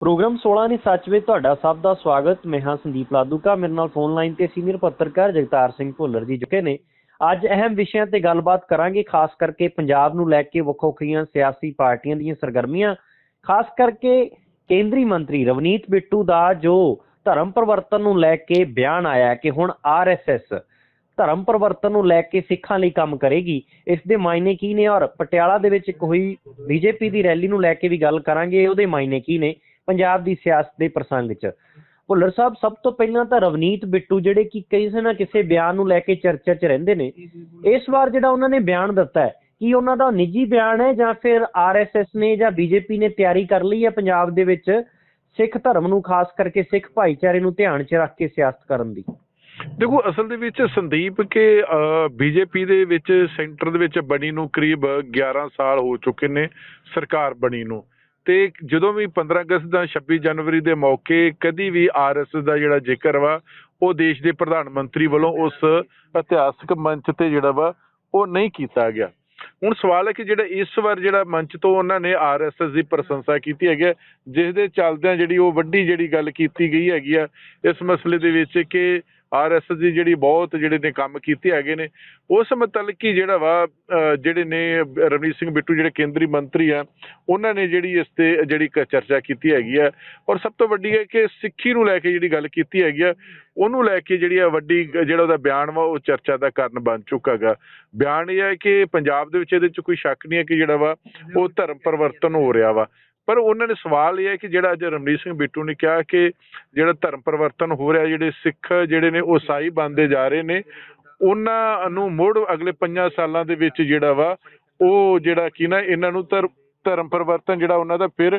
Programme 16 ਨੇ ਸੱਚ ਵਿੱਚ ਤੁਹਾਡਾ ਸਭ ਦਾ ਸਵਾਗਤ। ਮੈਂ ਹਾਂ ਸੰਦੀਪ ਲਾਦੂਕਾ, ਮੇਰੇ ਨਾਲ ਫੋਨ ਲਾਈਨ ਤੇ ਸੀਨੀਅਰ ਪੱਤਰਕਾਰ ਜਗਤਾਰ ਸਿੰਘ ਭੁੱਲਰ ਜੀ ਜੁਕੇ ਨੇ। ਅੱਜ ਅਹਿਮ ਵਿਸ਼ਿਆਂ ਤੇ ਗੱਲਬਾਤ ਕਰਾਂਗੇ, ਖਾਸ ਕਰਕੇ ਪੰਜਾਬ ਨੂੰ ਲੈ ਕੇ ਵੱਖੋ ਵੱਖਰੀਆਂ ਸਿਆਸੀ ਪਾਰਟੀਆਂ ਦੀਆਂ ਸਰਗਰਮੀਆਂ। ਖਾਸ ਕਰਕੇ ਕੇਂਦਰੀ ਮੰਤਰੀ ਰਵਨੀਤ ਬਿੱਟੂ ਦਾ ਜੋ ਧਰਮ ਪਰਿਵਰਤਨ ਨੂੰ ਲੈ ਕੇ ਬਿਆਨ ਆਇਆ ਕਿ ਹੁਣ ਆਰਐਸਐਸ ਧਰਮ ਪਰਿਵਰਤਨ ਨੂੰ ਲੈ ਕੇ ਸਿੱਖਾਂ ਲਈ ਕੰਮ ਕਰੇਗੀ, ਇਸ ਦੇ ਮਾਇਨੇ ਕੀ ਨੇ? ਔਰ ਪਟਿਆਲਾ ਦੇ ਵਿੱਚ ਇੱਕ ਹੋਈ ਬੀਜੇਪੀ ਦੀ ਰੈਲੀ ਨੂੰ ਲੈ ਕੇ ਵੀ ਗੱਲ ਕਰਾਂਗੇ, ਉਹਦੇ ਮਾਇਨੇ ਕੀ ਨੇ? ਪੰਜਾਬ ਦੀ ਸਿਆਸਤ ਦੇ ਪ੍ਰਸੰਗ 'ਚ। ਭੁੱਲਰ ਸਾਹਿਬ ਸਭ ਤੋਂ ਪਹਿਲਾਂ ਤਾਂ ਰਵਨੀਤ ਬਿੱਟੂ ਜਿਹੜੇ ਕਿ ਕਿਸੇ ਨਾ ਕਿਸੇ ਬਿਆਨ ਨੂੰ ਲੈ ਕੇ ਚਰਚਾ 'ਚ ਰਹਿੰਦੇ ਨੇ ਇਸ ਵਾਰ ਜਿਹੜਾ ਉਹਨਾਂ ਨੇ ਬਿਆਨ ਦਿੱਤਾ ਹੈ ਕੀ ਉਹਨਾਂ ਦਾ ਨਿੱਜੀ ਬਿਆਨ ਹੈ ਜਾਂ ਫਿਰ ਆਰਐਸਐਸ ਨੇ ਜਾਂ ਬੀਜੇਪੀ ਨੇ ਤਿਆਰੀ ਕਰ ਲਈ ਹੈ ਪੰਜਾਬ ਦੇ ਵਿੱਚ ਸਿੱਖ ਧਰਮ ਨੂੰ ਖਾਸ ਕਰਕੇ ਸਿੱਖ ਭਾਈਚਾਰੇ ਨੂੰ ਧਿਆਨ 'ਚ ਰੱਖ ਕੇ ਸਿਆਸਤ ਕਰਨ ਦੀ? ਦੇਖੋ ਅਸਲ ਦੇ ਵਿੱਚ ਸੰਦੀਪ ਕੇ ਬੀਜੇਪੀ ਦੇ ਵਿੱਚ ਸੈਂਟਰ ਦੇ ਵਿੱਚ ਬਣੀ ਨੂੰ ਕਰੀਬ 11 ਸਾਲ ਹੋ ਚੁੱਕੇ ਨੇ ਸਰਕਾਰ ਬਣੀ ਨੂੰ। ਤੇ ਜਦੋਂ ਵੀ 15 ਅਗਸਤ ਜਾਂ 26 ਜਨਵਰੀ ਦੇ ਮੌਕੇ ਕਦੀ ਵੀ ਆਰਐਸਐਸ ਦਾ ਜਿਹੜਾ ਜ਼ਿਕਰ ਵਾ ਉਹ ਦੇਸ਼ ਦੇ ਪ੍ਰਧਾਨ ਮੰਤਰੀ ਵੱਲੋਂ ਉਸ ਇਤਿਹਾਸਕ ਮੰਚ ਤੇ ਜਿਹੜਾ ਵਾ ਉਹ ਨਹੀਂ ਕੀਤਾ ਗਿਆ। ਹੁਣ ਸਵਾਲ ਹੈ ਕਿ ਜਿਹੜਾ ਇਸ ਵਾਰ ਜਿਹੜਾ ਮੰਚ ਤੋਂ ਉਹਨਾਂ ਨੇ ਆਰਐਸਐਸ ਦੀ ਪ੍ਰਸ਼ੰਸਾ ਕੀਤੀ ਹੈਗੀ ਹੈ, ਜਿਸ ਦੇ ਚੱਲਦਿਆਂ ਜਿਹੜੀ ਉਹ ਵੱਡੀ ਜਿਹੜੀ ਗੱਲ ਕੀਤੀ ਗਈ ਹੈਗੀ ਆ ਇਸ ਮਸਲੇ ਦੇ ਵਿੱਚ ਕਿ ਆਰਐਸਐਸ ਦੀ ਜਿਹੜੀ ਬਹੁਤ ਜਿਹੜੇ ਨੇ ਕੰਮ ਕੀਤੇ ਹੈਗੇ ਨੇ, ਉਸ ਮੁਤਲਕ ਹੀ ਜਿਹੜਾ ਵਾ ਜਿਹੜੇ ਨੇ ਰਵਨੀਤ ਸਿੰਘ ਬਿੱਟੂ ਜਿਹੜੇ ਕੇਂਦਰੀ ਮੰਤਰੀ ਆ, ਉਹਨਾਂ ਨੇ ਜਿਹੜੀ ਇਸ ਤੇ ਜਿਹੜੀ ਚਰਚਾ ਕੀਤੀ ਹੈਗੀ ਆ। ਔਰ ਸਭ ਤੋਂ ਵੱਡੀ ਹੈ ਕਿ ਸਿੱਖੀ ਨੂੰ ਲੈ ਕੇ ਜਿਹੜੀ ਗੱਲ ਕੀਤੀ ਹੈਗੀ ਆ, ਉਹਨੂੰ ਲੈ ਕੇ ਜਿਹੜੀ ਆ ਵੱਡੀ ਜਿਹੜਾ ਉਹਦਾ ਬਿਆਨ ਵਾ, ਉਹ ਚਰਚਾ ਦਾ ਕਾਰਨ ਬਣ ਚੁੱਕਾ ਗਾ ਬਿਆਨ ਇਹ ਹੈ ਕਿ ਪੰਜਾਬ ਦੇ ਵਿੱਚ ਇਹਦੇ ਚ ਕੋਈ ਸ਼ੱਕ ਨਹੀਂ ਹੈ ਕਿ ਜਿਹੜਾ ਵਾ, ਉਹ ਧਰਮ ਪਰਿਵਰਤਨ ਹੋ ਰਿਹਾ ਵਾ। ਪਰ ਉਹਨਾਂ ਨੇ ਸਵਾਲ ਇਹ ਹੈ ਕਿ ਜਿਹੜਾ ਅੱਜ ਰਮਨੀਤ ਸਿੰਘ ਬਿੱਟੂ ਨੇ ਕਿਹਾ ਕਿ ਜਿਹੜਾ ਧਰਮ ਪਰਿਵਰਤਨ ਹੋ ਰਿਹਾ, ਜਿਹੜੇ ਸਿੱਖ ਜਿਹੜੇ ਨੇ ਉਹ ਸਾਈ ਬਣਦੇ ਜਾ ਰਹੇ ਨੇ, ਉਹਨਾਂ ਨੂੰ ਮੁੜ ਅਗਲੇ 5 ਸਾਲਾਂ ਦੇ ਵਿੱਚ ਜਿਹੜਾ ਵਾ, ਉਹ ਜਿਹੜਾ ਕੀ ਨਾ ਇਹਨਾਂ ਨੂੰ ਧਰ- ਧਰਮ ਪਰਿਵਰਤਨ ਜਿਹੜਾ ਉਹਨਾਂ ਦਾ ਫਿਰ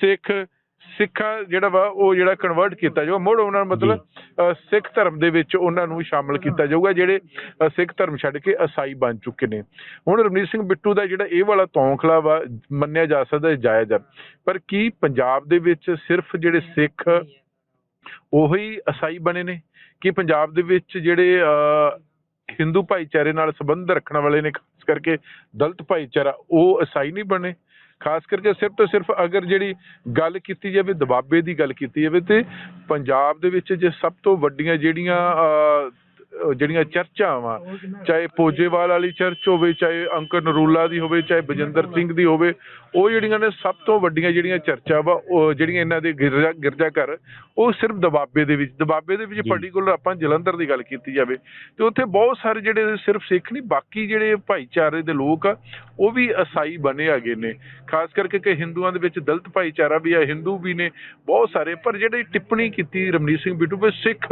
ਸਿੱਖ ਸਿੱਖਾ ਜਿਹੜਾ ਵਾ ਉਹ ਜਿਹੜਾ ਕਨਵਰਟ ਕੀਤਾ ਜਾਊਗਾ ਮੁੜ ਉਹਨਾਂ ਨੂੰ ਮਤਲਬ ਸਿੱਖ ਧਰਮ ਦੇ ਵਿੱਚ ਉਹਨਾਂ ਨੂੰ ਸ਼ਾਮਲ ਕੀਤਾ ਜਾਊਗਾ ਜਿਹੜੇ ਸਿੱਖ ਧਰਮ ਛੱਡ ਕੇ ਈਸਾਈ ਬਣ ਚੁੱਕੇ ਨੇ। ਹੁਣ ਰਮਨੀਤ ਸਿੰਘ ਬਿੱਟੂ ਦਾ ਜਿਹੜਾ ਇਹ ਵਾਲਾ ਤੌਖਲਾ ਵਾ ਮੰਨਿਆ ਜਾ ਸਕਦਾ ਜਾਇਜ਼ ਹੈ। ਪਰ ਕੀ ਪੰਜਾਬ ਦੇ ਵਿੱਚ ਸਿਰਫ ਜਿਹੜੇ ਸਿੱਖ ਉਹੀ ਈਸਾਈ ਬਣੇ ਨੇ? ਕਿ ਪੰਜਾਬ ਦੇ ਵਿੱਚ ਜਿਹੜੇ ਹਿੰਦੂ ਭਾਈਚਾਰੇ ਨਾਲ ਸੰਬੰਧ ਰੱਖਣ ਵਾਲੇ ਨੇ ਖਾਸ ਕਰਕੇ ਦਲਿਤ ਭਾਈਚਾਰਾ ਉਹ ਈਸਾਈ ਨਹੀਂ ਬਣੇ? ਖਾਸ ਕਰਕੇ ਸਿਰਫ ਤੇ ਸਿਰਫ ਅਗਰ ਜਿਹੜੀ ਗੱਲ ਕੀਤੀ ਜਾਵੇ, ਦਬਾਬੇ ਦੀ ਗੱਲ ਕੀਤੀ ਜਾਵੇ, ਤੇ ਪੰਜਾਬ ਦੇ ਵਿੱਚ ਜੇ ਸਭ ਤੋਂ ਵੱਡੀਆਂ ਜਿਹੜੀਆਂ ਜਿਹੜੀਆਂ ਚਰਚਾਂ ਵਾ ਚਾਹੇ ਪੋਜੇਵਾਲ ਵਾਲੀ ਚਰਚ ਹੋਵੇ ਚਾਹੇ ਅੰਕਰ ਨਰੂਲਾ ਦੀ ਹੋਵੇ ਚਾਹੇ ਬਜਿੰਦਰ ਸਿੰਘ ਦੀ ਹੋਵੇ ਉਹ ਜਿਹੜੀਆਂ ਨੇ ਸਭ ਤੋਂ ਵੱਡੀਆਂ ਜਿਹੜੀਆਂ ਚਰਚਾ ਵਾ ਉਹ ਜਿਹੜੀਆਂ ਇਹਨਾਂ ਦੇ ਗਿਰਜਾ ਗਿਰਜਾ ਘਰ ਉਹ ਸਿਰਫ ਦਬਾਬੇ ਦੇ ਵਿੱਚ ਦਬਾਬੇ ਦੇ ਵਿੱਚ। ਪਾਰਟਿਕੂਲਰ ਆਪਾਂ ਜਲੰਧਰ ਦੀ ਗੱਲ ਕੀਤੀ ਜਾਵੇ ਤੇ ਉੱਥੇ ਬਹੁਤ ਸਾਰੇ ਜਿਹੜੇ ਸਿਰਫ ਸਿੱਖ ਨਹੀਂ ਬਾਕੀ ਜਿਹੜੇ ਭਾਈਚਾਰੇ ਦੇ ਲੋਕ ਆ ਉਹ ਵੀ ਈਸਾਈ ਬਣੇ ਹੈਗੇ ਨੇ। ਖਾਸ ਕਰਕੇ ਕਿ ਹਿੰਦੂਆਂ ਦੇ ਵਿੱਚ ਦਲਿਤ ਭਾਈਚਾਰਾ ਵੀ ਹੈ ਹਿੰਦੂ ਵੀ ਨੇ ਬਹੁਤ ਸਾਰੇ ਪਰ ਜਿਹੜੀ ਟਿੱਪਣੀ ਕੀਤੀ ਰਮਨੀਤ ਸਿੰਘ ਬਿੱਟੂ ਵੀ ਸਿੱਖ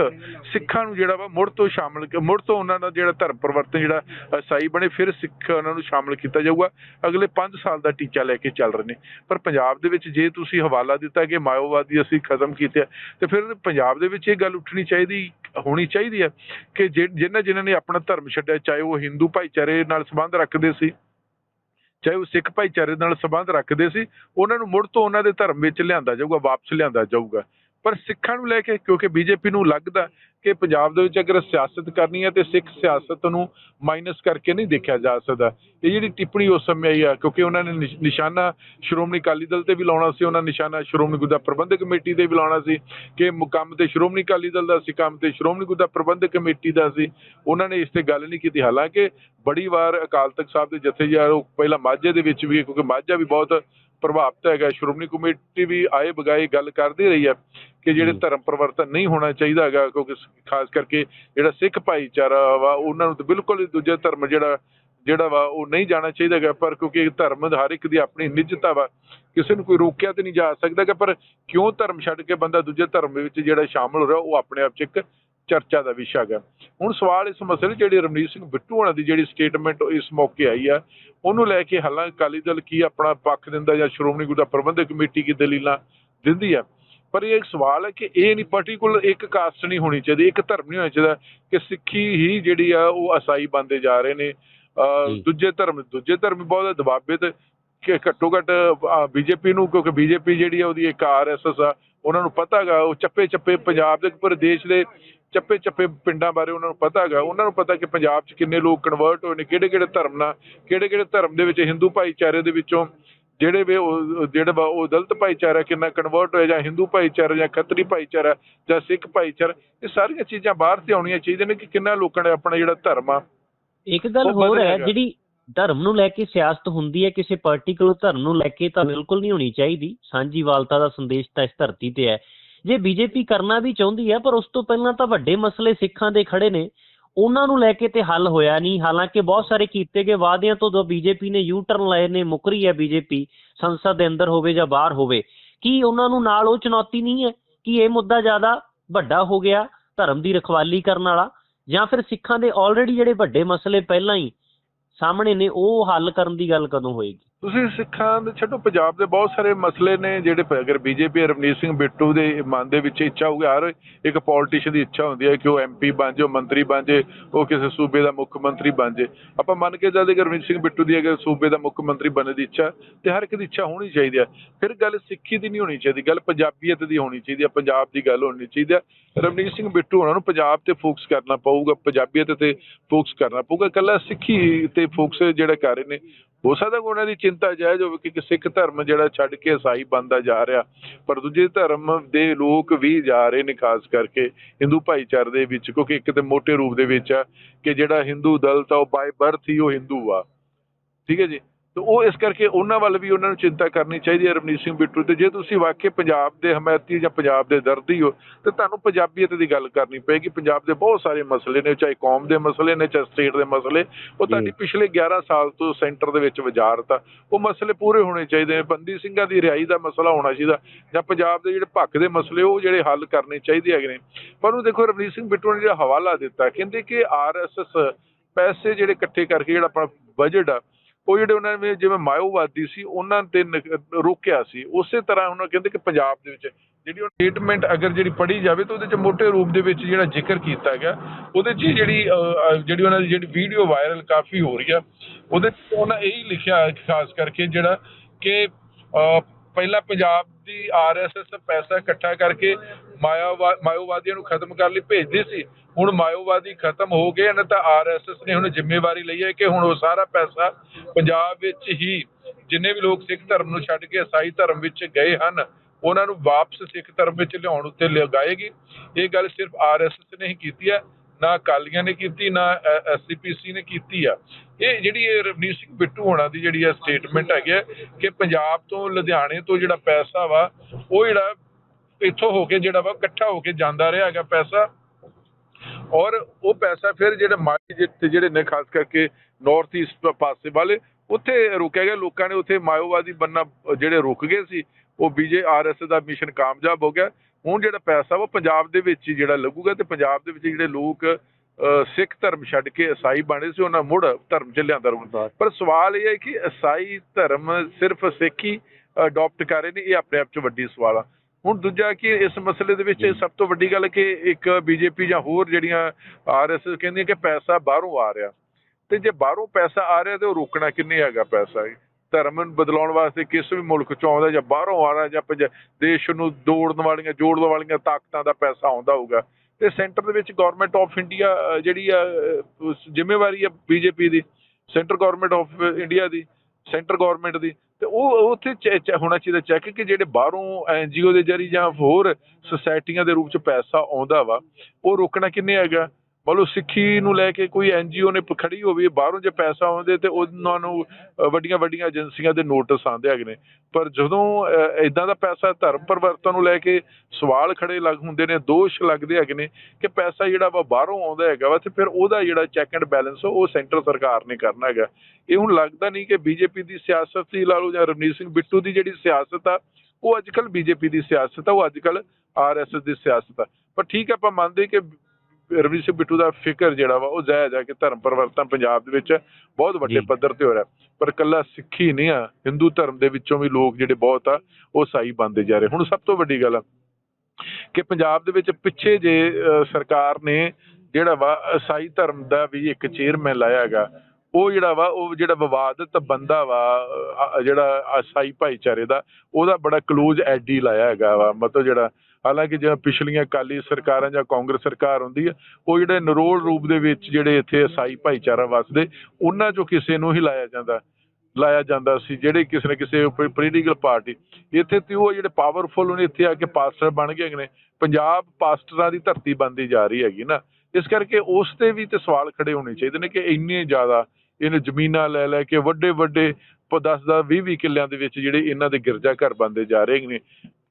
ਸਿੱਖਾਂ ਨੂੰ ਜਿਹੜਾ ਵਾ ਮੁੜ ਤੋਂ ਸ਼ਾਮਲ ਮੁੜ ਤੋਂ ਉਹਨਾਂ ਦਾ ਜਿਹੜਾ ਧਰਮ ਪਰਿਵਰਤਨ ਜਿਹੜਾ ਈਸਾਈ ਬਣੇ, ਫਿਰ ਸਿੱਖ ਉਹਨਾਂ ਨੂੰ ਸ਼ਾਮਲ ਕੀਤਾ ਜਾਊਗਾ। ਅਗਲੇ 5 ਸਾਲ ਦਾ ਟੀਚਾ ਲੈ ਕੇ ਚੱਲ ਰਹੇ ਨੇ। ਪਰ ਪੰਜਾਬ ਦੇ ਵਿੱਚ ਜੇ ਤੁਸੀਂ ਹਵਾਲਾ ਦਿੱਤਾ ਕਿ ਮਾਓਵਾਦੀ ਅਸੀਂ ਖਤਮ ਕੀਤੇ ਤੇ ਫਿਰ ਪੰਜਾਬ ਦੇ ਵਿੱਚ ਇਹ ਗੱਲ ਉੱਠਣੀ ਚਾਹੀਦੀ, ਹੋਣੀ ਚਾਹੀਦੀ ਹੈ ਕਿ ਜਿਨ੍ਹਾਂ ਜਿਨ੍ਹਾਂ ਨੇ ਆਪਣਾ ਧਰਮ ਛੱਡਿਆ, ਚਾਹੇ ਉਹ ਹਿੰਦੂ ਭਾਈਚਾਰੇ ਨਾਲ ਸੰਬੰਧ ਰੱਖਦੇ ਸੀ, ਚਾਹੇ ਉਹ ਸਿੱਖ ਭਾਈਚਾਰੇ ਨਾਲ ਸੰਬੰਧ ਰੱਖਦੇ ਸੀ, ਉਹਨਾਂ ਨੂੰ ਮੁੜ ਤੋਂ ਉਹਨਾਂ ਦੇ ਧਰਮ ਵਿੱਚ ਲਿਆਂਦਾ ਜਾਊਗਾ, ਵਾਪਸ ਲਿਆਂਦਾ ਜਾਊਗਾ। ਪਰ ਸਿੱਖਾਂ ਨੂੰ ਲੈ ਕੇ, ਕਿਉਂਕਿ ਬੀਜੇਪੀ ਨੂੰ ਲੱਗਦਾ ਕਿ ਪੰਜਾਬ ਦੇ ਵਿੱਚ ਅਗਰ ਸਿਆਸਤ ਕਰਨੀ ਹੈ ਤੇ ਸਿੱਖ ਸਿਆਸਤ ਨੂੰ ਮਾਈਨਸ ਕਰਕੇ ਨਹੀਂ ਦੇਖਿਆ ਜਾ ਸਕਦਾ। ਇਹ ਜਿਹੜੀ ਟਿੱਪਣੀ ਉਸ ਸਮੇਂ ਆਈ ਆ, ਕਿਉਂਕਿ ਉਹਨਾਂ ਨੇ ਨਿਸ਼ਾਨਾ ਸ਼੍ਰੋਮਣੀ ਅਕਾਲੀ ਦਲ ਤੇ ਵੀ ਲਾਉਣਾ ਸੀ, ਉਹਨਾਂ ਨਿਸ਼ਾਨਾ ਸ਼੍ਰੋਮਣੀ ਗੁਰਦੁਆਰਾ ਪ੍ਰਬੰਧਕ ਕਮੇਟੀ ਤੇ ਵੀ ਲਾਉਣਾ ਸੀ, ਕਿ ਮ- ਕੰਮ ਤੇ ਸ਼੍ਰੋਮਣੀ ਅਕਾਲੀ ਦਲ ਦਾ ਸੀ, ਕੰਮ ਤੇ ਸ਼੍ਰੋਮਣੀ ਗੁਰਦੁਆਰਾ ਪ੍ਰਬੰਧਕ ਕਮੇਟੀ ਦਾ ਸੀ। ਉਹਨਾਂ ਨੇ ਇਸ ਤੇ ਗੱਲ ਨਹੀਂ ਕੀਤੀ। ਹਾਲਾਂਕਿ ਬੜੀ ਵਾਰ ਅਕਾਲ ਤਖਤ ਸਾਹਿਬ ਦੇ ਜਥੇਦਾਰ ਉਹ ਪਹਿਲਾਂ ਮਾਝੇ ਦੇ ਵਿੱਚ ਵੀ, ਕਿਉਂਕਿ ਮਾਝਾ ਵੀ ਬਹੁਤ ਪ੍ਰਭਾਵਿਤ ਹੈਗਾ। ਸ਼੍ਰੋਮਣੀ ਕਮੇਟੀ ਵੀ ਆਏ ਬਗਾਏ ਗੱਲ ਕਰਦੀ ਰਹੀ ਹੈ ਕਿ ਜਿਹੜੇ। ਧਰਮ ਪਰਿਵਰਤਨ ਨਹੀਂ ਹੋਣਾ ਚਾਹੀਦਾ ਹੈਗਾ ਕਿਉਂਕਿ ਖਾਸ ਕਰਕੇ ਜਿਹੜਾ ਸਿੱਖ ਭਾਈਚਾਰਾ ਵਾ ਉਹਨਾਂ ਨੂੰ ਤਾਂ ਬਿਲਕੁਲ ਹੀ ਦੂਜੇ ਧਰਮ ਜਿਹੜਾ ਜਿਹੜਾ ਵਾ ਉਹ ਨਹੀਂ ਜਾਣਾ ਚਾਹੀਦਾ ਹੈਗਾ। ਪਰ ਕਿਉਂਕਿ ਧਰਮ ਹਰ ਇੱਕ ਦੀ ਆਪਣੀ ਨਿੱਜਤਾ ਵਾ ਕਿਸੇ ਨੂੰ ਕੋਈ ਰੋਕਿਆ ਤੇ ਨਹੀਂ ਜਾ ਸਕਦਾ ਕਿ ਪਰ ਕਿਉਂ ਧਰਮ ਛੱਡ ਕੇ ਬੰਦਾ ਦੂਜੇ ਧਰਮ ਵਿੱਚ ਜਿਹੜਾ ਸ਼ਾਮਲ ਹੋ ਰਿਹਾ ਉਹ ਆਪਣੇ ਆਪ 'ਚ ਇੱਕ ਚਰਚਾ ਦਾ ਵਿਸ਼ਾ ਹੈਗਾ। ਹੁਣ ਸਵਾਲ ਇਸ ਮਸਲੇ ਜਿਹੜੀ ਰਮਨੀਤ ਸਿੰਘ ਬਿੱਟੂ ਹੋਣਾ ਦੀ ਜਿਹੜੀ ਸਟੇਟਮੈਂਟ ਇਸ ਮੌਕੇ ਆਈ ਆ ਉਹਨੂੰ ਲੈ ਕੇ ਹਾਲਾਂਕਿ ਅਕਾਲੀ ਦਲ ਕੀ ਆਪਣਾ ਪੱਖ ਦਿੰਦਾ ਜਾਂ ਸ਼੍ਰੋਮਣੀ ਗੁਰਦੁਆਰਾ ਪ੍ਰਬੰਧਕ ਕਮੇਟੀ ਕੀ ਦਲੀਲਾਂ ਦਿੰਦੀ ਆ? ਪਰ ਇਹ ਇੱਕ ਸਵਾਲ ਹੈ ਕਿ ਇਹ ਨਹੀਂ ਪਾਰਟਿਕੂਲਰ ਇੱਕ ਕਾਸਟ ਨਹੀਂ ਹੋਣੀ ਚਾਹੀਦੀ ਇੱਕ ਧਰਮ ਨਹੀਂ ਹੋਣਾ ਚਾਹੀਦਾ ਕਿ ਸਿੱਖੀ ਹੀ ਜਿਹੜੀ ਆ ਉਹ ਅਸਾਈ ਬਣਦੇ ਜਾ ਰਹੇ ਨੇ। ਦੂਜੇ ਧਰਮ ਦੂਜੇ ਧਰਮ ਬਹੁਤ ਦਬਾਬੇ ਤੇ ਕਿ ਘੱਟੋ ਘੱਟ ਬੀਜੇਪੀ ਨੂੰ ਕਿਉਂਕਿ ਬੀਜੇਪੀ ਜਿਹੜੀ ਆ ਉਹਦੀ ਇੱਕ ਆਰਐਸਐਸ ਆ ਉਹਨਾਂ ਨੂੰ ਪਤਾ ਹੈਗਾ ਉਹ ਚੱਪੇ ਚੱਪੇ ਪੰਜਾਬ ਦੇ ਪੂਰੇ ਦੇਸ਼ ਦੇ ਚੱਪੇ ਚੱਪੇ ਪਿੰਡਾਂ ਬਾਰੇ ਉਹਨਾਂ ਨੂੰ ਪਤਾ ਹੈਗਾ। ਉਹਨਾਂ ਨੂੰ ਪਤਾ ਕਿ ਪੰਜਾਬ 'ਚ ਕਿੰਨੇ ਲੋਕ ਕਨਵਰਟ ਹੋਏ ਨੇ ਕਿਹੜੇ ਕਿਹੜੇ ਧਰਮ ਨਾਲ ਕਿਹੜੇ ਕਿਹੜੇ ਧਰਮ ਦੇ ਵਿੱਚ ਹਿੰਦੂ ਭਾਈਚਾਰੇ ਦੇ ਵਿੱਚੋਂ ਜਿਹੜੇ ਵੇ ਜਿਹੜੇ ਉਹ ਦਲਿਤ ਭਾਈਚਾਰਾ ਕਿੰਨਾ ਕਨਵਰਟ ਹੋਇਆ ਜਾਂ ਹਿੰਦੂ ਭਾਈਚਾਰਾ ਜਾਂ ਖੱਤਰੀ ਭਾਈਚਾਰਾ ਜਾਂ ਸਿੱਖ ਭਾਈਚਾਰਾ ਇਹ ਸਾਰੀਆਂ ਚੀਜ਼ਾਂ ਬਾਹਰ ਤੇ ਆਉਣੀਆਂ ਚਾਹੀਦੀਆਂ ਨੇ ਕਿ ਕਿੰਨਾ ਲੋਕਾਂ ਨੇ ਆਪਣਾ ਜਿਹੜਾ ਧਰਮ ਆ ਇੱਕ ਗੱਲ ਹੋਰ ਹੈ। ਜਿਹੜੀ ਧਰਮ ਨੂੰ ਲੈ ਕੇ ਸਿਆਸਤ ਹੁੰਦੀ ਹੈ ਕਿਸੇ ਪਾਰਟਿਕੂਲਰ ਧਰਮ ਨੂੰ ਲੈ ਕੇ ਤਾਂ ਬਿਲਕੁਲ ਨਹੀਂ ਹੋਣੀ ਚਾਹੀਦੀ। ਸਾਂਝੀਵਾਲਤਾ ਦਾ ਸੰਦੇਸ਼ ਤਾਂ ਇਸ ਧਰਤੀ ਤੇ ਹੈ। ਜੇ ਬੀਜੇਪੀ ਕਰਨਾ ਵੀ ਚਾਹੁੰਦੀ ਹੈ ਪਰ ਉਸ ਤੋਂ ਪਹਿਲਾਂ ਤਾਂ ਵੱਡੇ ਮਸਲੇ ਸਿੱਖਾਂ ਦੇ ਖੜੇ ਨੇ। ਉਹਨਾਂ ਨੂੰ ਲੈ ਕੇ ਤੇ ਹੱਲ ਹੋਇਆ ਨਹੀਂ। ਹਾਲਾਂਕਿ ਬਹੁਤ ਸਾਰੇ ਕੀਤੇ ਗਏ ਵਾਅਦਿਆਂ ਤੋਂ ਜੋ ਬੀਜੇਪੀ ਨੇ ਯੂ ਟਰਨ ਲਏ ਨੇ, ਮੁਕਰੀ ਹੈ ਬੀਜੇਪੀ ਸੰਸਦ ਦੇ ਅੰਦਰ ਹੋਵੇ ਜਾਂ ਬਾਹਰ ਹੋਵੇ। ਕੀ ਉਹਨਾਂ ਨੂੰ ਨਾਲ ਉਹ ਚੁਣੌਤੀ ਨਹੀਂ ਹੈ ਕਿ ਇਹ ਮੁੱਦਾ ਜ਼ਿਆਦਾ ਵੱਡਾ ਹੋ ਗਿਆ ਧਰਮ ਦੀ ਰਖਵਾਲੀ ਕਰਨ ਵਾਲਾ? ਜਾਂ ਫਿਰ ਸਿੱਖਾਂ ਦੇ ਆਲਰੇਡੀ ਜਿਹੜੇ ਵੱਡੇ ਮਸਲੇ ਪਹਿਲਾਂ ਹੀ ਸਾਹਮਣੇ ਨੇ, ਉਹ ਹੱਲ ਕਰਨ ਦੀ ਗੱਲ ਕਦੋਂ ਹੋਏਗੀ? ਤੁਸੀਂ ਸਿੱਖਾਂ ਦੇ ਛੱਡੋ, ਪੰਜਾਬ ਦੇ ਬਹੁਤ ਸਾਰੇ ਮਸਲੇ ਨੇ ਜਿਹੜੇ ਅਗਰ ਬੀਜੇਪੀ ਰਵਨੀਤ ਸਿੰਘ ਬਿੱਟੂ ਦੇ ਮਨ ਦੇ ਵਿੱਚ ਇੱਛਾ ਹੋਊਗੀ, ਹਰ ਇੱਕ ਪੋਲੀਟੀਸ਼ੀਅਨ ਦੀ ਇੱਛਾ ਹੁੰਦੀ ਹੈ ਕਿ ਉਹ ਐਮਪੀ ਬਣ ਜਾਏ ਮੰਤਰੀ ਬਣ ਜਾਏ, ਉਹ ਕਿਸੇ ਸੂਬੇ ਦਾ ਮੁੱਖ ਮੰਤਰੀ ਬਣ ਜਾਏ। ਆਪਾਂ ਮੰਨ ਕੇ ਚੱਲਦੇ ਕਿ ਰਵਨੀਤ ਸਿੰਘ ਬਿੱਟੂ ਦੀ ਅਗਰ ਸੂਬੇ ਦਾ ਮੁੱਖ ਮੰਤਰੀ ਬਣਨ ਦੀ ਇੱਛਾ, ਤੇ ਹਰ ਇੱਕ ਦੀ ਇੱਛਾ ਹੋਣੀ ਚਾਹੀਦੀ ਹੈ। ਫਿਰ ਗੱਲ ਸਿੱਖੀ ਦੀ ਨਹੀਂ ਹੋਣੀ ਚਾਹੀਦੀ, ਗੱਲ ਪੰਜਾਬੀਅਤ ਦੀ ਹੋਣੀ ਚਾਹੀਦੀ ਹੈ, ਪੰਜਾਬ ਦੀ ਗੱਲ ਹੋਣੀ ਚਾਹੀਦੀ ਹੈ। ਰਵਨੀਤ ਸਿੰਘ ਬਿੱਟੂ ਉਹਨਾਂ ਨੂੰ ਪੰਜਾਬ ਤੇ ਫੋਕਸ ਕਰਨਾ ਪਊਗਾ, ਪੰਜਾਬੀਅਤ ਤੇ ਫੋਕਸ ਕਰਨਾ ਪਊਗਾ ਕੱਲਾ ਸਿੱਖੀ ਤੇ ਫੋਕਸ ਜਿਹੜਾ ਕਰ ਰਹੇ ਨੇ ਹੋ ਸਕਦਾ ਕਿ ਉਹਨਾਂ ਦੀ ਚਿੰਤਾ ਜਾਇਜ਼ ਹੋਵੇ ਕਿ ਸਿੱਖ ਧਰਮ ਜਿਹੜਾ ਛੱਡ ਕੇ ਈਸਾਈ ਬਣਦਾ ਜਾ ਰਿਹਾ, ਪਰ ਦੂਜੇ ਧਰਮ ਦੇ ਲੋਕ ਵੀ ਜਾ ਰਹੇ ਨੇ ਖਾਸ ਕਰਕੇ ਹਿੰਦੂ ਭਾਈਚਾਰੇ ਦੇ ਵਿੱਚ, ਕਿਉਂਕਿ ਇੱਕ ਤੇ ਮੋٹے ਰੂਪ ਦੇ ਵਿੱਚ ਆ ਕਿ ਜਿਹੜਾ ਹਿੰਦੂ ਦਲਤ ਆ, ਉਹ ਬਾਈ ਬਰਥ ਹੀ ਉਹ ਹਿੰਦੂ ਆ। ਠੀਕ ਹੈ ਜੀ? ਤੇ ਉਹ ਇਸ ਕਰਕੇ ਉਹਨਾਂ ਵੱਲ ਵੀ ਉਹਨਾਂ ਨੂੰ ਚਿੰਤਾ ਕਰਨੀ ਚਾਹੀਦੀ ਹੈ ਰਵਨੀਤ ਸਿੰਘ ਬਿੱਟੂ ਤੇ ਜੇ ਤੁਸੀਂ ਵਾਕਈ ਪੰਜਾਬ ਦੇ ਹਮਾਇਤੀ ਜਾਂ ਪੰਜਾਬ ਦੇ ਦਰਦੀ ਹੋ ਤੇ ਤੁਹਾਨੂੰ ਪੰਜਾਬੀਅਤ ਦੀ ਗੱਲ ਕਰਨੀ ਪਏਗੀ। ਪੰਜਾਬ ਦੇ ਬਹੁਤ ਸਾਰੇ ਮਸਲੇ ਨੇ ਚਾਹੇ ਕੌਮ ਦੇ ਮਸਲੇ ਨੇ ਚਾਹੇ ਸਟੇਟ ਦੇ ਮਸਲੇ ਉਹ ਤੁਹਾਡੀ ਪਿਛਲੇ 11 ਸਾਲ ਤੋਂ ਸੈਂਟਰ ਦੇ ਵਿੱਚ ਵਜ਼ਾਰਤ। ਆ ਉਹ ਮਸਲੇ ਪੂਰੇ ਹੋਣੇ ਚਾਹੀਦੇ ਨੇ। ਬੰਦੀ ਸਿੰਘਾਂ ਦੀ ਰਿਹਾਈ ਦਾ ਮਸਲਾ ਹੋਣਾ ਚਾਹੀਦਾ ਜਾਂ ਪੰਜਾਬ ਦੇ ਜਿਹੜੇ ਭੱਖ ਦੇ ਮਸਲੇ ਉਹ ਜਿਹੜੇ ਹੱਲ ਕਰਨੇ ਚਾਹੀਦੇ ਹੈਗੇ ਨੇ। ਪਰ ਉਹ ਦੇਖੋ ਰਵਨੀਤ ਸਿੰਘ ਬਿੱਟੂ ਨੇ ਜਿਹੜਾ ਹਵਾਲਾ ਦਿੱਤਾ ਕਹਿੰਦੇ ਕਿ ਆਰਐਸਐਸ ਪੈਸੇ ਜਿਹੜੇ ਇਕੱਠੇ ਕਰਕੇ ਜਿਹੜਾ ਆਪਣਾ ਬਜਟ ਆ ਉਹ ਜਿਹੜੇ ਉਹਨਾਂ ਨੇ ਜਿਵੇਂ ਮਾਇਓਵਾਦੀ ਸੀ ਉਹਨਾਂ ਤੇ ਰੋਕਿਆ ਸੀ। ਉਸੇ ਤਰ੍ਹਾਂ ਹੁਣ ਕਹਿੰਦੇ ਕਿ ਪੰਜਾਬ ਦੇ ਵਿੱਚ ਜਿਹੜੀ ਉਹ ਸਟੇਟਮੈਂਟ ਅਗਰ ਜਿਹੜੀ ਪੜ੍ਹੀ ਜਾਵੇ ਤਾਂ ਉਹਦੇ ਚ ਮੋٹے ਰੂਪ ਦੇ ਵਿੱਚ ਜਿਹੜਾ ਜ਼ਿਕਰ ਕੀਤਾ ਗਿਆ ਉਹਦੇ ਚ ਜਿਹੜੀ ਜਿਹੜੀ ਉਹਨਾਂ ਦੀ ਜਿਹੜੀ ਵੀਡੀਓ ਵਾਇਰਲ ਕਾਫੀ ਹੋ ਰਹੀ ਆ ਉਹਦੇ ਚ ਉਹਨਾਂ ਇਹੀ ਲਿਖਿਆ ਖਾਸ ਕਰਕੇ ਜਿਹੜਾ ਕਿ ਅਹ, ਪਹਿਲਾਂ ਪੰਜਾਬ ਦੀ ਆਰਐਸਐਸ ਪੈਸਾ ਇਕੱਠਾ ਕਰਕੇ ਮਾਇਓਵਾਦੀਆਂ ਨੂੰ ਖਤਮ ਕਰਨ ਲਈ ਭੇਜਦੀ ਸੀ। ਹੁਣ ਮਾਇਓਵਾਦੀ ਖਤਮ ਹੋ ਗਏ ਨੇ ਤਾਂ ਆਰਐਸਐਸ ਨੇ ਹੁਣ ਜ਼ਿੰਮੇਵਾਰੀ ਲਈ ਹੈ ਕਿ ਹੁਣ ਉਹ ਸਾਰਾ ਪੈਸਾ ਪੰਜਾਬ ਵਿੱਚ ਹੀ ਜਿੰਨੇ ਵੀ ਲੋਕ ਸਿੱਖ ਧਰਮ ਨੂੰ ਛੱਡ ਕੇ ਈਸਾਈ ਧਰਮ ਵਿੱਚ ਗਏ ਹਨ, ਉਹਨਾਂ ਨੂੰ ਵਾਪਸ ਸਿੱਖ ਧਰਮ ਵਿੱਚ ਲਿਆਉਣ ਉੱਤੇ ਲਗਾਏਗੀ। ਇਹ ਗੱਲ ਸਿਰਫ ਆਰਐਸਐਸ ਨੇ ਹੀ ਕੀਤੀ ਹੈ, ਨਾ ਅਕਾਲੀਆਂ ਨੇ ਕੀਤੀ, ਨਾ ਐਸਸੀਪੀਸੀ ਨੇ ਕੀਤੀ ਆ। ਇਹ ਜਿਹੜੀ ਰਵਨੀਤ ਸਿੰਘ ਬਿੱਟੂ ਹੋਣਾ ਦੀ ਜਿਹੜੀ ਆ ਸਟੇਟਮੈਂਟ ਹੈਗੀ ਹੈ ਕਿ ਪੰਜਾਬ ਤੋਂ ਲੁਧਿਆਣੇ ਤੋਂ ਜਿਹੜਾ ਪੈਸਾ ਵਾ, ਉਹ ਜਿਹੜਾ ਇੱਥੋਂ ਹੋ ਕੇ ਜਿਹੜਾ ਵਾ, ਇਕੱਠਾ ਹੋ ਕੇ ਜਾਂਦਾ ਰਿਹਾ ਹੈਗਾ ਪੈਸਾ। ਔਰ ਉਹ ਪੈਸਾ ਫਿਰ ਜਿਹੜੇ ਮਾਈ ਜਿੱਥੇ ਜਿਹੜੇ ਨੇ, ਖਾਸ ਕਰਕੇ ਨਾਰਥ ਈਸਟ ਪਾਸੇ ਵਾਲੇ, ਉੱਥੇ ਰੁਕਿਆ ਗਿਆ। ਲੋਕਾਂ ਨੇ ਉੱਥੇ ਮਾਇਓਵਾਦੀ ਬੰਨਾ ਜਿਹੜੇ ਰੁਕ ਗਏ ਸੀ, ਉਹ ਬੀਜੇ ਆਰਐਸ ਦਾ ਮਿਸ਼ਨ ਕਾਮਯਾਬ ਹੋ ਗਿਆ। ਹੁਣ ਜਿਹੜਾ ਪੈਸਾ ਵਾ, ਉਹ ਪੰਜਾਬ ਦੇ ਵਿੱਚ ਹੀ ਜਿਹੜਾ ਲੱਗੂਗਾ ਤੇ ਪੰਜਾਬ ਦੇ ਵਿੱਚ ਜਿਹੜੇ ਲੋਕ ਸਿੱਖ ਧਰਮ ਛੱਡ ਕੇ ਈਸਾਈ ਬਣੇ ਸੀ ਉਹਨਾਂ ਮੁੜ ਧਰਮ ਚ ਲਿਆਂਦਾ ਰਹੂਗਾ ਪਰ ਸਵਾਲ ਇਹ ਹੈ ਕਿ ਈਸਾਈ ਧਰਮ ਸਿਰਫ ਸਿੱਖ ਅਡਾਪਟ ਕਰ ਰਹੇ ਨੇ ਇਹ ਆਪਣੇ ਆਪ ਚ ਵੱਡੀ ਸਵਾਲ ਆ। ਹੁਣ ਦੂਜਾ ਕਿ ਇਸ ਮਸਲੇ ਦੇ ਵਿੱਚ ਸਭ ਤੋਂ ਵੱਡੀ ਗੱਲ ਕਿ ਇੱਕ ਬੀਜੇਪੀ ਜਾਂ ਹੋਰ ਜਿਹੜੀਆਂ ਆਰਐਸਐਸ ਕਹਿੰਦੀਆਂ ਕਿ ਪੈਸਾ ਬਾਹਰੋਂ ਆ ਰਿਹਾ। ਤੇ ਜੇ ਬਾਹਰੋਂ ਪੈਸਾ ਆ ਰਿਹਾ ਤੇ ਉਹ ਰੋਕਣਾ ਕਿੰਨੇ ਹੈਗਾ ਪੈਸਾ? ਧਰਮ ਨੂੰ ਬਦਲਾਉਣ ਵਾਸਤੇ ਕਿਸੇ ਵੀ ਮੁਲਕ ਚੋਂ ਆਉਂਦਾ ਜਾਂ ਬਾਹਰੋਂ ਆ ਰਿਹਾ ਜਾਂ ਦੇਸ਼ ਨੂੰ ਦੌੜਨ ਵਾਲੀਆਂ ਜੋੜਨ ਵਾਲੀਆਂ ਤਾਕਤਾਂ ਦਾ ਪੈਸਾ ਆਉਂਦਾ ਹੋਊਗਾ। ਤੇ ਸੈਂਟਰ ਦੇ ਵਿੱਚ ਗਵਰਨਮੈਂਟ ਆਫ ਇੰਡੀਆ ਜਿਹੜੀ ਆ ਅਹ, ਉਸ ਜ਼ਿੰਮੇਵਾਰੀ ਆ ਬੀਜੇਪੀ ਦੀ ਸੈਂਟਰ ਗਵਰਨਮੈਂਟ ਆਫ ਇੰਡੀਆ ਦੀ ਸੈਂਟਰ ਗਵਰਨਮੈਂਟ ਦੀ ਤੇ ਉਹ ਉੱਥੇ ਚੈ- ਚੈ- ਹੋਣਾ ਚਾਹੀਦਾ ਚੈੱਕ ਕਿ ਜਿਹੜੇ ਬਾਹਰੋਂ ਐਨਜੀਓ ਦੇ ਜਰੀ ਜਾਂ ਹੋਰ ਸੁਸਾਇਟੀਆਂ ਦੇ ਰੂਪ ਚ ਪੈਸਾ ਆਉਂਦਾ ਵਾ ਉਹ ਰੋਕਣਾ ਕਿੰਨੇ ਹੈਗਾ? ਮਤਲਬ ਸਿੱਖੀ ਨੂੰ ਲੈ ਕੇ ਕੋਈ ਐਨਜੀਓ ਨੇ ਖੜੀ ਹੋਵੇ, ਬਾਹਰੋਂ ਜੇ ਪੈਸਾ ਆਉਂਦੇ ਤੇ ਉਹਨਾਂ ਨੂੰ ਵੱਡੀਆਂ ਵੱਡੀਆਂ ਏਜੰਸੀਆਂ ਦੇ ਨੋਟਿਸ ਆਉਂਦੇ ਹੈਗੇ ਨੇ। ਪਰ ਜਦੋਂ ਇਦਾਂ ਦਾ ਪੈਸਾ ਧਰਮ ਪਰਿਵਰਤਨ ਨੂੰ ਲੈ ਕੇ ਸਵਾਲ ਖੜੇ ਲੱਗ ਹੁੰਦੇ ਨੇ, ਦੋਸ਼ ਲੱਗਦੇ ਹੈਗੇ ਨੇ ਕਿ ਪੈਸਾ ਜਿਹੜਾ ਵਾ ਬਾਹਰੋਂ ਆਉਂਦਾ ਹੈਗਾ ਵਾ ਤੇ ਫਿਰ ਉਹਦਾ ਜਿਹੜਾ ਚੈੱਕ ਐਂਡ ਬੈਲੈਂਸ ਉਹ ਸੈਂਟਰ ਸਰਕਾਰ ਨੇ ਕਰਨਾ ਹੈਗਾ। ਇਹ ਹੁਣ ਲੱਗਦਾ ਨਹੀਂ ਕਿ ਬੀਜੇਪੀ ਦੀ ਸਿਆਸਤ ਹੀ ਲਾ ਲਓ ਜਾਂ ਰਵਨੀਤ ਸਿੰਘ ਬਿੱਟੂ ਦੀ ਜਿਹੜੀ ਸਿਆਸਤ ਆ, ਉਹ ਅੱਜ ਕੱਲ ਬੀਜੇਪੀ ਦੀ ਸਿਆਸਤ ਆ, ਉਹ ਅੱਜ ਕੱਲ ਆਰਐਸਐਸ ਦੀ ਸਿਆਸਤ ਆ। ਪਰ ਠੀਕ ਆ, ਆਪਾਂ ਮੰਨਦੇ ਕਿ ਰਵਨੀਤ ਸਿੰਘ ਬਿੱਟੂ ਦਾ ਫਿਕਰ ਜਿਹੜਾ ਵਾ ਉਹ ਜਾਇਜ਼ ਆ ਕਿ ਧਰਮ ਪਰਿਵਰਤਨ ਪੰਜਾਬ ਦੇ ਵਿੱਚ ਬਹੁਤ ਵੱਡੇ। ਪੱਧਰ ਤੇ ਹੋ ਰਿਹਾ ਪਰ ਕੱਲਾ ਸਿੱਖੀ ਨਹੀਂ ਆ ਹਿੰਦੂ ਧਰਮ ਦੇ ਵਿੱਚੋਂ ਵੀ ਲੋਕ ਜਿਹੜੇ ਬਹੁਤ ਆ ਉਹ ਸਾਈ ਬਣਦੇ ਜਾ ਰਹੇ ਹੁਣ ਸਭ ਤੋਂ ਵੱਡੀ ਗੱਲ ਕਿ ਪੰਜਾਬ ਦੇ ਵਿੱਚ ਪਿੱਛੇ ਜੇ ਸਰਕਾਰ ਨੇ ਜਿਹੜਾ ਵਾ ਈਸਾਈ ਧਰਮ ਦਾ ਵੀ ਇੱਕ ਚੇਅਰਮੈਨ ਲਾਇਆ ਹੈਗਾ ਉਹ ਜਿਹੜਾ ਵਾ ਉਹ ਜਿਹੜਾ ਵਿਵਾਦਤ ਬੰਦਾ ਵਾ ਜਿਹੜਾ ਈਸਾਈ ਭਾਈਚਾਰੇ ਦਾ ਉਹਦਾ ਬੜਾ ক্লোਜ਼ ਐਡੀ ਲਾਇਆ ਹੈਗਾ ਵਾ। ਮਤਲਬ ਜਿਹੜਾ ਹਾਲਾਂਕਿ ਜਿਵੇਂ ਪਿਛਲੀਆਂ ਅਕਾਲੀ ਸਰਕਾਰਾਂ ਜਾਂ ਕਾਂਗਰਸ ਸਰਕਾਰ ਹੁੰਦੀ ਹੈ, ਉਹ ਜਿਹੜੇ ਨਰੋਲ ਰੂਪ ਦੇ ਵਿੱਚ ਜਿਹੜੇ ਇੱਥੇ ਈਸਾਈ ਭਾਈਚਾਰਾ ਵਸਦੇ, ਉਹਨਾਂ ਚੋਂ ਕਿਸੇ ਨੂੰ ਹੀ ਲਾਇਆ ਜਾਂਦਾ ਲਾਇਆ ਜਾਂਦਾ ਸੀ, ਜਿਹੜੇ ਕਿਸੇ ਨਾ ਕਿਸੇ ਪੋਲੀਟੀਕਲ ਪਾਰਟੀ ਇੱਥੇ ਤੇ ਉਹ ਜਿਹੜੇ ਪਾਵਰਫੁਲ ਨੇ, ਇੱਥੇ ਆ ਕੇ ਪਾਸਟਰ ਬਣ ਗਏ ਨੇ, ਪੰਜਾਬ ਪਾਸਟਰਾਂ ਦੀ ਧਰਤੀ ਬਣਦੀ ਜਾ ਰਹੀ ਹੈਗੀ ਨਾ। ਇਸ ਕਰਕੇ ਉਸ ਤੇ ਵੀ ਤੇ ਸਵਾਲ ਖੜੇ ਹੋਣੇ ਚਾਹੀਦੇ ਨੇ ਕਿ ਇੰਨੇ ਜ਼ਿਆਦਾ ਇਹਨੇ ਜ਼ਮੀਨਾਂ ਲੈ ਲੈ ਕੇ ਵੱਡੇ ਵੱਡੇ 10 10 20 20 ਕਿੱਲਿਆਂ ਦੇ ਵਿੱਚ ਜਿਹੜੇ ਇਹਨਾਂ ਦੇ ਗਿਰਜਾ ਘਰ ਬਣਦੇ ਜਾ ਰਹੇ ਨੇ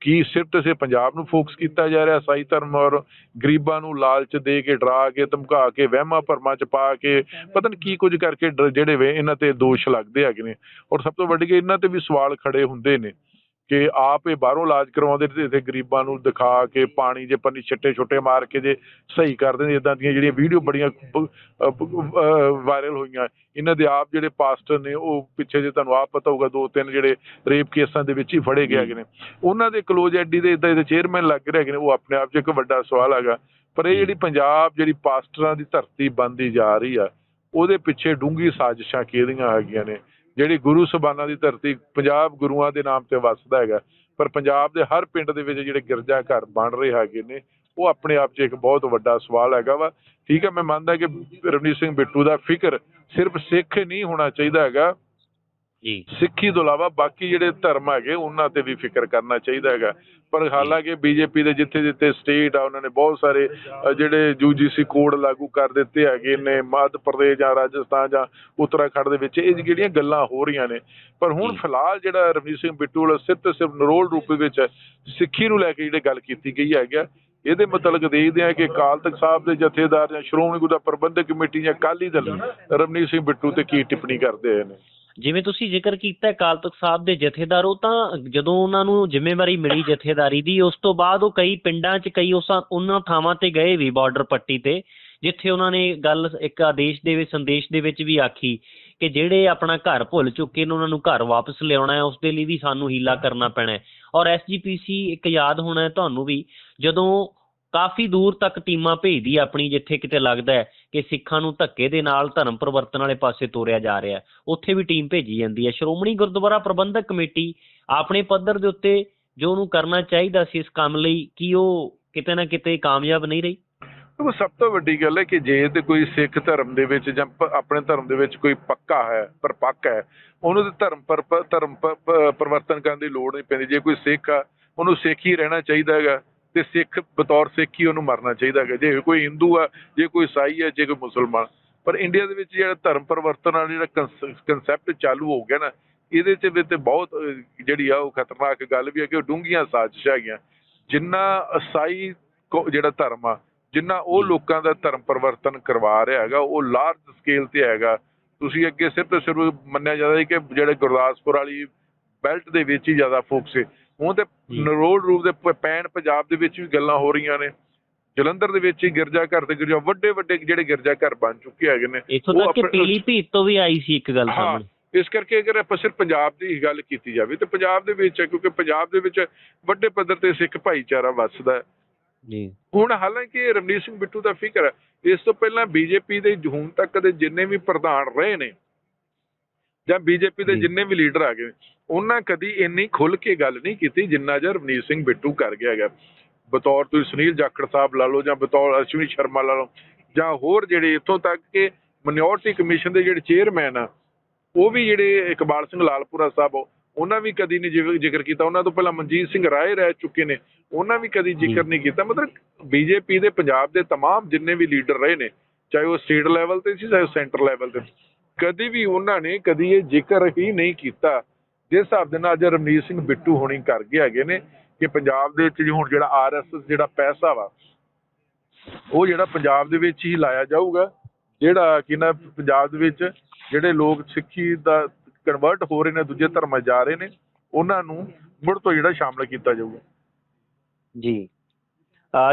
ਕੀ ਸਿਰਫ ਤੇ ਸਿਰਫ ਪੰਜਾਬ ਨੂੰ ਫੋਕਸ ਕੀਤਾ ਜਾ ਰਿਹਾ? ਸਾਈ ਧਰਮ ਔਰ ਗਰੀਬਾਂ ਨੂੰ ਲਾਲਚ ਦੇ ਕੇ, ਡਰਾ ਕੇ, ਧਮਕਾ ਕੇ, ਵਹਿਮਾਂ ਭਰਮਾਂ ਚ ਪਾ ਕੇ, ਪਤਾ ਨਹੀਂ ਕੀ ਕੁਝ ਕਰਕੇ ਜਿਹੜੇ ਵੇ, ਇਹਨਾਂ ਤੇ ਦੋਸ਼ ਲੱਗਦੇ ਹੈਗੇ ਨੇ। ਔਰ ਸਭ ਤੋਂ ਵੱਡੀ ਗੱਲ, ਇਹਨਾਂ ਤੇ ਵੀ ਸਵਾਲ ਖੜੇ ਹੁੰਦੇ ਨੇ। ਕਿ ਆਪ ਇਹ ਬਾਹਰੋਂ ਇਲਾਜ ਕਰਵਾਉਂਦੇ ਤੇ ਇੱਥੇ ਗਰੀਬਾਂ ਨੂੰ ਦਿਖਾ ਕੇ ਪਾਣੀ ਜੇ ਪੰਨੀ ਛੱਟੇ ਛੋਟੇ ਮਾਰ ਕੇ ਜੇ ਸਹੀ ਕਰ ਦਿੰਦੇ ਇਦਾਂ ਦੀਆਂ ਜਿਹੜੀਆਂ ਵੀਡੀਓ ਬੜੀਆਂ ਵਾਇਰਲ ਹੋਈਆਂ। ਇਹਨਾਂ ਦੇ ਆਪ ਜਿਹੜੇ ਪਾਸਟਰ ਨੇ ਉਹ ਪਿੱਛੇ ਜੇ ਤੁਹਾਨੂੰ ਆਪ ਪਤਾ ਹੋਊਗਾ ਦੋ ਤਿੰਨ ਜਿਹੜੇ ਰੇਪ ਕੇਸਾਂ ਦੇ ਵਿੱਚ ਹੀ ਫੜੇ ਗਏ ਹੈਗੇ ਨੇ। ਉਹਨਾਂ ਦੇ ਕਲੋਜ਼ ਐਡੀ ਦੇ ਇਦਾਂ ਦੇ ਚੇਅਰਮੈਨ ਲੱਗ ਰਹੇ ਹੈਗੇ ਨੇ ਉਹ ਆਪਣੇ ਆਪ 'ਚ ਇੱਕ ਵੱਡਾ ਸਵਾਲ ਹੈਗਾ। ਪਰ ਇਹ ਜਿਹੜੀ ਪੰਜਾਬ ਜਿਹੜੀ ਪਾਸਟਰਾਂ ਦੀ ਧਰਤੀ ਬਣਦੀ ਜਾ ਰਹੀ ਆ ਉਹਦੇ ਪਿੱਛੇ ਡੂੰਗੀ ਸਾਜ਼ਿਸ਼ਾਂ ਕਿਹੜੀਆਂ ਹੈਗੀਆਂ ਨੇ? ਜਿਹੜੀ ਗੁਰੂ ਸਬਾਨਾਂ ਦੀ ਧਰਤੀ ਪੰਜਾਬ ਗੁਰੂਆਂ ਦੇ ਨਾਮ ਤੇ ਵਸਦਾ ਹੈਗਾ, ਪਰ ਪੰਜਾਬ ਦੇ ਹਰ ਪਿੰਡ ਦੇ ਵਿੱਚ ਜਿਹੜੇ ਗਿਰਜਾ ਘਰ ਬਣ ਰਹੇ ਹੈਗੇ ਨੇ, ਉਹ ਆਪਣੇ ਆਪ 'ਚ ਇੱਕ ਬਹੁਤ ਵੱਡਾ ਸਵਾਲ ਹੈਗਾ ਵਾ। ਠੀਕ ਹੈ, ਮੈਂ ਮੰਨਦਾ ਕਿ ਰਵਨੀਤ ਸਿੰਘ ਬਿੱਟੂ ਦਾ ਫਿਕਰ ਸਿਰਫ ਸਿੱਖ ਨਹੀਂ ਹੋਣਾ ਚਾਹੀਦਾ ਹੈਗਾ। ਜੀ। ਸਿੱਖੀ ਤੋਂ ਇਲਾਵਾ ਬਾਕੀ ਜਿਹੜੇ ਧਰਮ ਹੈਗੇ ਉਹਨਾਂ ਤੇ ਵੀ ਫਿਕਰ ਕਰਨਾ ਚਾਹੀਦਾ ਹੈਗਾ। ਪਰ ਹਾਲਾਂਕਿ ਬੀਜੇਪੀ ਦੇ ਜਿੱਥੇ ਜਿੱਥੇ ਸਟੇਟ ਆ ਉਹਨਾਂ ਨੇ ਬਹੁਤ ਸਾਰੇ ਜਿਹੜੇ ਯੂਜੀਸੀ ਕੋਡ ਲਾਗੂ ਕਰ ਦਿੱਤੇ ਹੈਗੇ ਨੇ। ਮੱਧ ਪ੍ਰਦੇਸ਼ ਜਾਂ ਰਾਜਸਥਾਨ ਜਾਂ ਉੱਤਰਾਖੰਡ ਦੇ ਵਿੱਚ ਇਹ ਜਿਹੜੀਆਂ ਗੱਲਾਂ ਹੋ ਰਹੀਆਂ ਨੇ। ਪਰ ਹੁਣ। ਫਿਲਹਾਲ ਜਿਹੜਾ ਰਵਨੀਤ ਸਿੰਘ ਬਿੱਟੂ ਵਾਲਾ ਸਿਰਫ ਤੇ ਸਿਰਫ ਨਰੋਲ ਰੂਪ ਵਿੱਚ ਸਿੱਖੀ ਨੂੰ ਲੈ ਕੇ ਜਿਹੜੀ ਗੱਲ ਕੀਤੀ ਗਈ ਹੈਗੀ ਇਹਦੇ ਮੁਤਲਕ ਦੇਖਦੇ ਆ ਕਿ ਅਕਾਲ ਤਖਤ ਸਾਹਿਬ ਦੇ ਜਥੇਦਾਰ ਜਾਂ ਸ਼੍ਰੋਮਣੀ ਗੁਰਦੁਆਰਾ ਪ੍ਰਬੰਧਕ ਕਮੇਟੀ ਜਾਂ ਅਕਾਲੀ ਦਲ ਰਵਨੀਤ ਸਿੰਘ ਬਿੱਟੂ ਤੇ ਕੀ ਟਿੱਪਣੀ ਕਰਦੇ ਨੇ। ਜਿਵੇਂ ਤੁਸੀਂ ਜ਼ਿਕਰ ਕੀਤਾ ਅਕਾਲ ਤਖਤ ਸਾਹਿਬ ਦੇ ਜਥੇਦਾਰ, ਉਹ ਤਾਂ ਜਦੋਂ ਉਹਨਾਂ ਨੂੰ ਜ਼ਿੰਮੇਵਾਰੀ ਮਿਲੀ ਜਥੇਦਾਰੀ ਦੀ, ਉਸ ਤੋਂ ਬਾਅਦ ਉਹ ਕਈ ਪਿੰਡਾਂ 'ਚ ਕਈ ਉਸ ਉਹਨਾਂ ਥਾਵਾਂ ਤੇ ਗਏ ਵੀ ਬਾਰਡਰ ਪੱਟੀ ਤੇ, ਜਿੱਥੇ ਉਹਨਾਂ ਨੇ ਗੱਲ ਇੱਕ ਆਦੇਸ਼ ਦੇ ਵਿੱਚ, ਸੰਦੇਸ਼ ਦੇ ਵਿੱਚ ਵੀ ਆਖੀ ਕਿ ਜਿਹੜੇ ਆਪਣਾ ਘਰ ਭੁੱਲ ਚੁੱਕੇ ਨੇ, ਉਹਨਾਂ ਨੂੰ ਘਰ ਵਾਪਸ ਲਿਆਉਣਾ ਹੈ ਉਸ ਦੇ ਲਈ ਵੀ ਸਾਨੂੰ ਹੀਲਾ ਕਰਨਾ ਪੈਣਾ ਹੈ। ਔਰ ਐਸਜੀਪੀਸੀ ਇੱਕ ਯਾਦ ਹੋਣਾ ਤੁਹਾਨੂੰ ਵੀ, ਜਦੋਂ ਕਾਫੀ ਦੂਰ ਤੱਕ ਟੀਮਾਂ ਭੇਜਦੀ ਆਪਣੀ, ਜਿੱਥੇ ਕਿਤੇ ਲੱਗਦਾ ਹੈ ਕਿ ਸਿੱਖਾਂ ਨੂੰ ਧੱਕੇ ਦੇ ਨਾਲ ਧਰਮ ਪਰਿਵਰਤਨ ਵਾਲੇ ਪਾਸੇ ਤੋਰਿਆ ਜਾ ਰਿਹਾ ਉੱਥੇ ਵੀ ਟੀਮ ਭੇਜੀ ਜਾਂਦੀ ਹੈ। ਸ਼੍ਰੋਮਣੀ ਗੁਰਦੁਆਰਾ ਪ੍ਰਬੰਧਕ ਕਮੇਟੀ ਆਪਣੇ ਪੱਧਰ ਦੇ ਉੱਤੇ ਜੋ ਉਹਨੂੰ ਕਰਨਾ ਚਾਹੀਦਾ ਸੀ ਇਸ ਕੰਮ ਲਈ, ਕੀ ਉਹ ਕਿਤੇ ਨਾ ਕਿਤੇ ਕਾਮਯਾਬ ਨਹੀਂ ਰਹੀ? ਉਹ ਸਭ ਤੋਂ ਵੱਡੀ ਗੱਲ ਹੈ ਕਿ ਜੇ ਤੇ ਕੋਈ ਸਿੱਖ ਧਰਮ ਦੇ ਵਿੱਚ ਜਾਂ ਆਪਣੇ ਧਰਮ ਦੇ ਵਿੱਚ ਕੋਈ ਪੱਕਾ ਹੈ, ਪਰਪੱਕ ਹੈ, ਉਹਨੂੰ ਤੇ ਧਰਮ ਪਰ ਧਰਮ ਪਰਿਵਰਤਨ ਕਰਨ ਦੀ ਲੋੜ ਨਹੀਂ ਪੈਂਦੀ। ਜੇ ਕੋਈ ਸਿੱਖ ਆ, ਉਹਨੂੰ ਸਿੱਖ ਹੀ ਰਹਿਣਾ ਚਾਹੀਦਾ ਹੈਗਾ। ਤੇ ਸਿੱਖ ਬਤੌਰ ਸਿੱਖ ਹੀ ਉਹਨੂੰ ਮਰਨਾ ਚਾਹੀਦਾ ਹੈਗਾ। ਜੇ ਕੋਈ ਹਿੰਦੂ ਆ ਜੇ ਕੋਈ ਈਸਾਈ ਹੈ ਜੇ ਕੋਈ ਮੁਸਲਮਾਨ। ਪਰ ਇੰਡੀਆ ਦੇ ਵਿੱਚ ਜਿਹੜਾ ਧਰਮ ਪਰਿਵਰਤਨ ਵਾਲਾ ਜਿਹੜਾ ਕਨਸੈਪਟ ਚਾਲੂ ਹੋ ਗਿਆ ਨਾ ਇਹਦੇ ਚ ਵੀ ਤੇ ਬਹੁਤ ਜਿਹੜੀ ਆ ਉਹ ਖਤਰਨਾਕ ਗੱਲ ਵੀ ਹੈ ਕਿ ਉਹ ਡੂੰਘੀਆਂ ਸਾਜ਼ਿਸ਼ਾਂ ਹੈਗੀਆਂ। ਜਿੰਨਾ ਈਸਾਈ ਜਿਹੜਾ ਧਰਮ ਆ ਜਿੰਨਾ ਉਹ ਲੋਕਾਂ ਦਾ ਧਰਮ ਪਰਿਵਰਤਨ ਕਰਵਾ ਰਿਹਾ ਹੈਗਾ ਉਹ ਲਾਰਜ ਸਕੇਲ ਤੇ ਹੈਗਾ। ਤੁਸੀਂ ਅੱਗੇ ਸਿਰਫ ਤੇ ਸਿਰਫ ਮੰਨਿਆ ਜਾਂਦਾ ਸੀ ਕਿ ਜਿਹੜੇ ਗੁਰਦਾਸਪੁਰ ਵਾਲੀ ਬੈਲਟ ਦੇ ਵਿੱਚ ਹੀ ਜ਼ਿਆਦਾ ਫੋਕਸ ਹੈ ਹੁਣ ਤੇ। ਨਰੋਲ ਰੂਪ ਦੇ ਪੈਣ ਪੰਜਾਬ ਦੇ ਵਿੱਚ ਵੀ ਗੱਲਾਂ ਹੋ ਰਹੀਆਂ ਨੇ ਜਲੰਧਰ ਦੇ ਵਿੱਚ ਹੀ ਗਿਰਜਾ ਘਰ ਤੇ ਗਿਰਜਾ ਵੱਡੇ ਵੱਡੇ ਜਿਹੜੇ ਗਿਰਜਾ ਘਰ ਬਣ ਚੁੱਕੇ ਹੈਗੇ ਨੇ ਇੱਥੋਂ ਤੱਕ ਕਿ ਪੀਲੀ ਭੀਤ ਤੋਂ ਵੀ ਆਈ ਸੀ ਇੱਕ ਗੱਲ ਸਾਹਮਣੇ ਇਸ ਕਰਕੇ ਅਗਰ ਆਪਾਂ ਸਿਰਫ ਪੰਜਾਬ ਦੀ ਗੱਲ ਕੀਤੀ ਜਾਵੇ ਤੇ ਪੰਜਾਬ ਦੇ ਵਿੱਚ ਹੈ ਕਿਉਂਕਿ ਪੰਜਾਬ ਦੇ ਵਿੱਚ ਵੱਡੇ ਪੱਧਰ ਤੇ ਸਿੱਖ ਭਾਈਚਾਰਾ ਵੱਸਦਾ ਹੈ ਜੀ ਹੁਣ ਹਾਲਾਂਕਿ ਰਵਨੀਤ ਸਿੰਘ ਬਿੱਟੂ ਦਾ ਫਿਕਰ ਹੈ ਇਸ ਤੋਂ ਪਹਿਲਾਂ ਬੀਜੇਪੀ ਦੇ ਹੁਣ ਤੱਕ ਦੇ ਜਿੰਨੇ ਵੀ ਪ੍ਰਧਾਨ ਰਹੇ ਨੇ ਜਾਂ ਬੀਜੇਪੀ ਦੇ। ਜਿੰਨੇ ਵੀ ਲੀਡਰ ਆ ਗਏ ਉਹਨਾਂ ਕਦੀ ਇੰਨੀ ਖੁੱਲ ਕੇ ਗੱਲ ਨਹੀਂ ਕੀਤੀ ਜਿੰਨਾ ਜਰ ਰਵਨੀਤ ਸਿੰਘ ਬਿੱਟੂ ਕਰ ਗਿਆ ਹੈਗਾ ਬਤੌਰ ਤੁਸੀਂ ਸੁਨੀਲ ਜਾਖੜ ਸਾਹਿਬ ਲਾ ਲਓ ਜਾਂ ਬਤੌਰ ਅਸ਼ਵਨੀ ਸ਼ਰਮਾ ਲਾ ਲਓ ਜਾਂ ਹੋਰ ਜਿਹੜੇ ਇੱਥੋਂ ਤੱਕ ਕਿ ਮਿਨੋਰਟੀ ਕਮਿਸ਼ਨ ਦੇ ਜਿਹੜੇ ਚੇਅਰਮੈਨ ਆ ਉਹ ਵੀ ਜਿਹੜੇ ਇਕਬਾਲ ਸਿੰਘ ਲਾਲਪੁਰਾ ਸਾਹਿਬ ਉਹਨਾਂ ਵੀ ਕਦੀ ਨਹੀਂ ਜਿਵੇਂ ਜ਼ਿਕਰ ਕੀਤਾ ਉਹਨਾਂ ਤੋਂ ਪਹਿਲਾਂ ਮਨਜੀਤ ਸਿੰਘ ਰਾਏ ਰਹਿ ਚੁੱਕੇ ਨੇ ਉਹਨਾਂ ਵੀ ਕਦੀ ਜ਼ਿਕਰ ਨਹੀਂ ਕੀਤਾ ਮਤਲਬ ਬੀਜੇਪੀ ਦੇ ਪੰਜਾਬ ਦੇ तमाम ਜਿੰਨੇ ਵੀ ਲੀਡਰ ਰਹੇ ਨੇ ਚਾਹੇ ਉਹ ਸਟੇਟ ਲੈਵਲ ਤੇ ਸੀ ਚਾਹੇ ਸੈਂਟਰ ਲੈਵਲ ਤੇ ਕਦੀ ਵੀ ਉਹਨਾਂ ਨੇ ਕਦੀ ਇਹ ਜ਼ਿਕਰ ਹੀ ਨਹੀਂ ਕੀਤਾ ਜਿਸ ਹਿਸਾਬ ਦੇ ਨਾਲ ਅੱਜ ਰਮਨੀਤ ਸਿੰਘ ਬਿੱਟੂ ਹੋਣੀ ਕਰ ਗਏ ਹੈਗੇ ਨੇ ਕਿ ਪੰਜਾਬ ਦੇ ਵਿੱਚ ਹੁਣ ਜਿਹੜਾ ਆਰਐਸਐਸ ਜਿਹੜਾ ਪੈਸਾ ਵਾ, ਉਹ ਜਿਹੜਾ ਪੰਜਾਬ ਦੇ ਵਿੱਚ ਹੀ ਲਾਇਆ ਜਾਊਗਾ, ਜਿਹੜਾ ਕਿ ਨਾ ਪੰਜਾਬ ਦੇ ਵਿੱਚ ਜਿਹੜੇ ਲੋਕ ਸਿੱਖੀ ਦਾ ਕਨਵਰਟ ਹੋ ਰਹੇ ਨੇ, ਦੂਜੇ ਧਰਮਾਂ ਜਾ ਰਹੇ ਨੇ, ਉਹਨਾਂ ਨੂੰ ਮੁੜ ਤੋਂ ਜਿਹੜਾ ਸ਼ਾਮਲ ਕੀਤਾ ਜਾਊਗਾ। ਜੀ।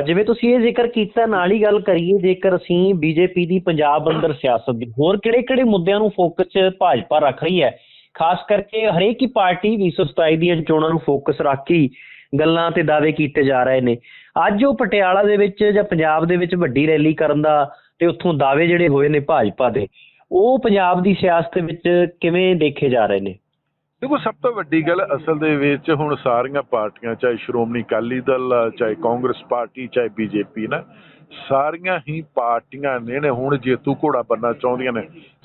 ਜਿਵੇਂ ਤੁਸੀਂ ਇਹ ਜ਼ਿਕਰ ਕੀਤਾ, ਨਾਲ ਹੀ ਗੱਲ ਕਰੀਏ, ਜੇਕਰ ਅਸੀਂ ਬੀਜੇਪੀ ਦੀ ਪੰਜਾਬ ਅੰਦਰ ਸਿਆਸਤ ਦੀ, ਹੋਰ ਕਿਹੜੇ-ਕਿਹੜੇ ਮੁੱਦਿਆਂ ਨੂੰ ਫੋਕਸ 'ਚ ਭਾਜਪਾ ਰੱਖ ਰਹੀ ਹੈ? ਖਾਸ ਕਰਕੇ ਹਰੇਕ ਹੀ ਪਾਰਟੀ 2027 ਦੀਆਂ ਚੋਣਾਂ ਨੂੰ ਫੋਕਸ ਰੱਖ ਕੇ ਗੱਲਾਂ ਤੇ ਦਾਅਵੇ ਕੀਤੇ ਜਾ ਰਹੇ ਨੇ। ਅੱਜ ਉਹ ਪਟਿਆਲਾ ਦੇ ਵਿੱਚ ਜਾਂ ਪੰਜਾਬ ਦੇ ਵਿੱਚ ਵੱਡੀ ਰੈਲੀ ਕਰਨ ਦਾ ਤੇ ਉੱਥੋਂ ਦਾਅਵੇ ਜਿਹੜੇ ਹੋਏ ਨੇ ਭਾਜਪਾ ਦੇ ਉਹ ਪੰਜਾਬ ਦੀ ਸਿਆਸਤ ਵਿੱਚ ਕਿਵੇਂ ਦੇਖੇ ਜਾ ਰਹੇ ਨੇ? ਦੇਖੋ ਸਭ ਤੋਂ ਵੱਡੀ ਗੱਲ ਅਸਲ ਦੇ ਵਿੱਚ ਹੁਣ ਸਾਰੀਆਂ ਪਾਰਟੀਆਂ ਚਾਹੇ ਸ਼੍ਰੋਮਣੀ ਅਕਾਲੀ ਦਲ ਆ, ਚਾਹੇ ਕਾਂਗਰਸ ਪਾਰਟੀ ਚਾਹੇ ਬੀਜੇਪੀ ਨਾ ਸਾਰੀਆਂ ਹੀ ਪਾਰਟੀਆਂ ਨੇ ਨੇ ਹੁਣ ਜੇਤੂ ਘੋੜਾ ਬੰਨਾ ਚਾਹੁੰਦੀਆਂ ਨੇ।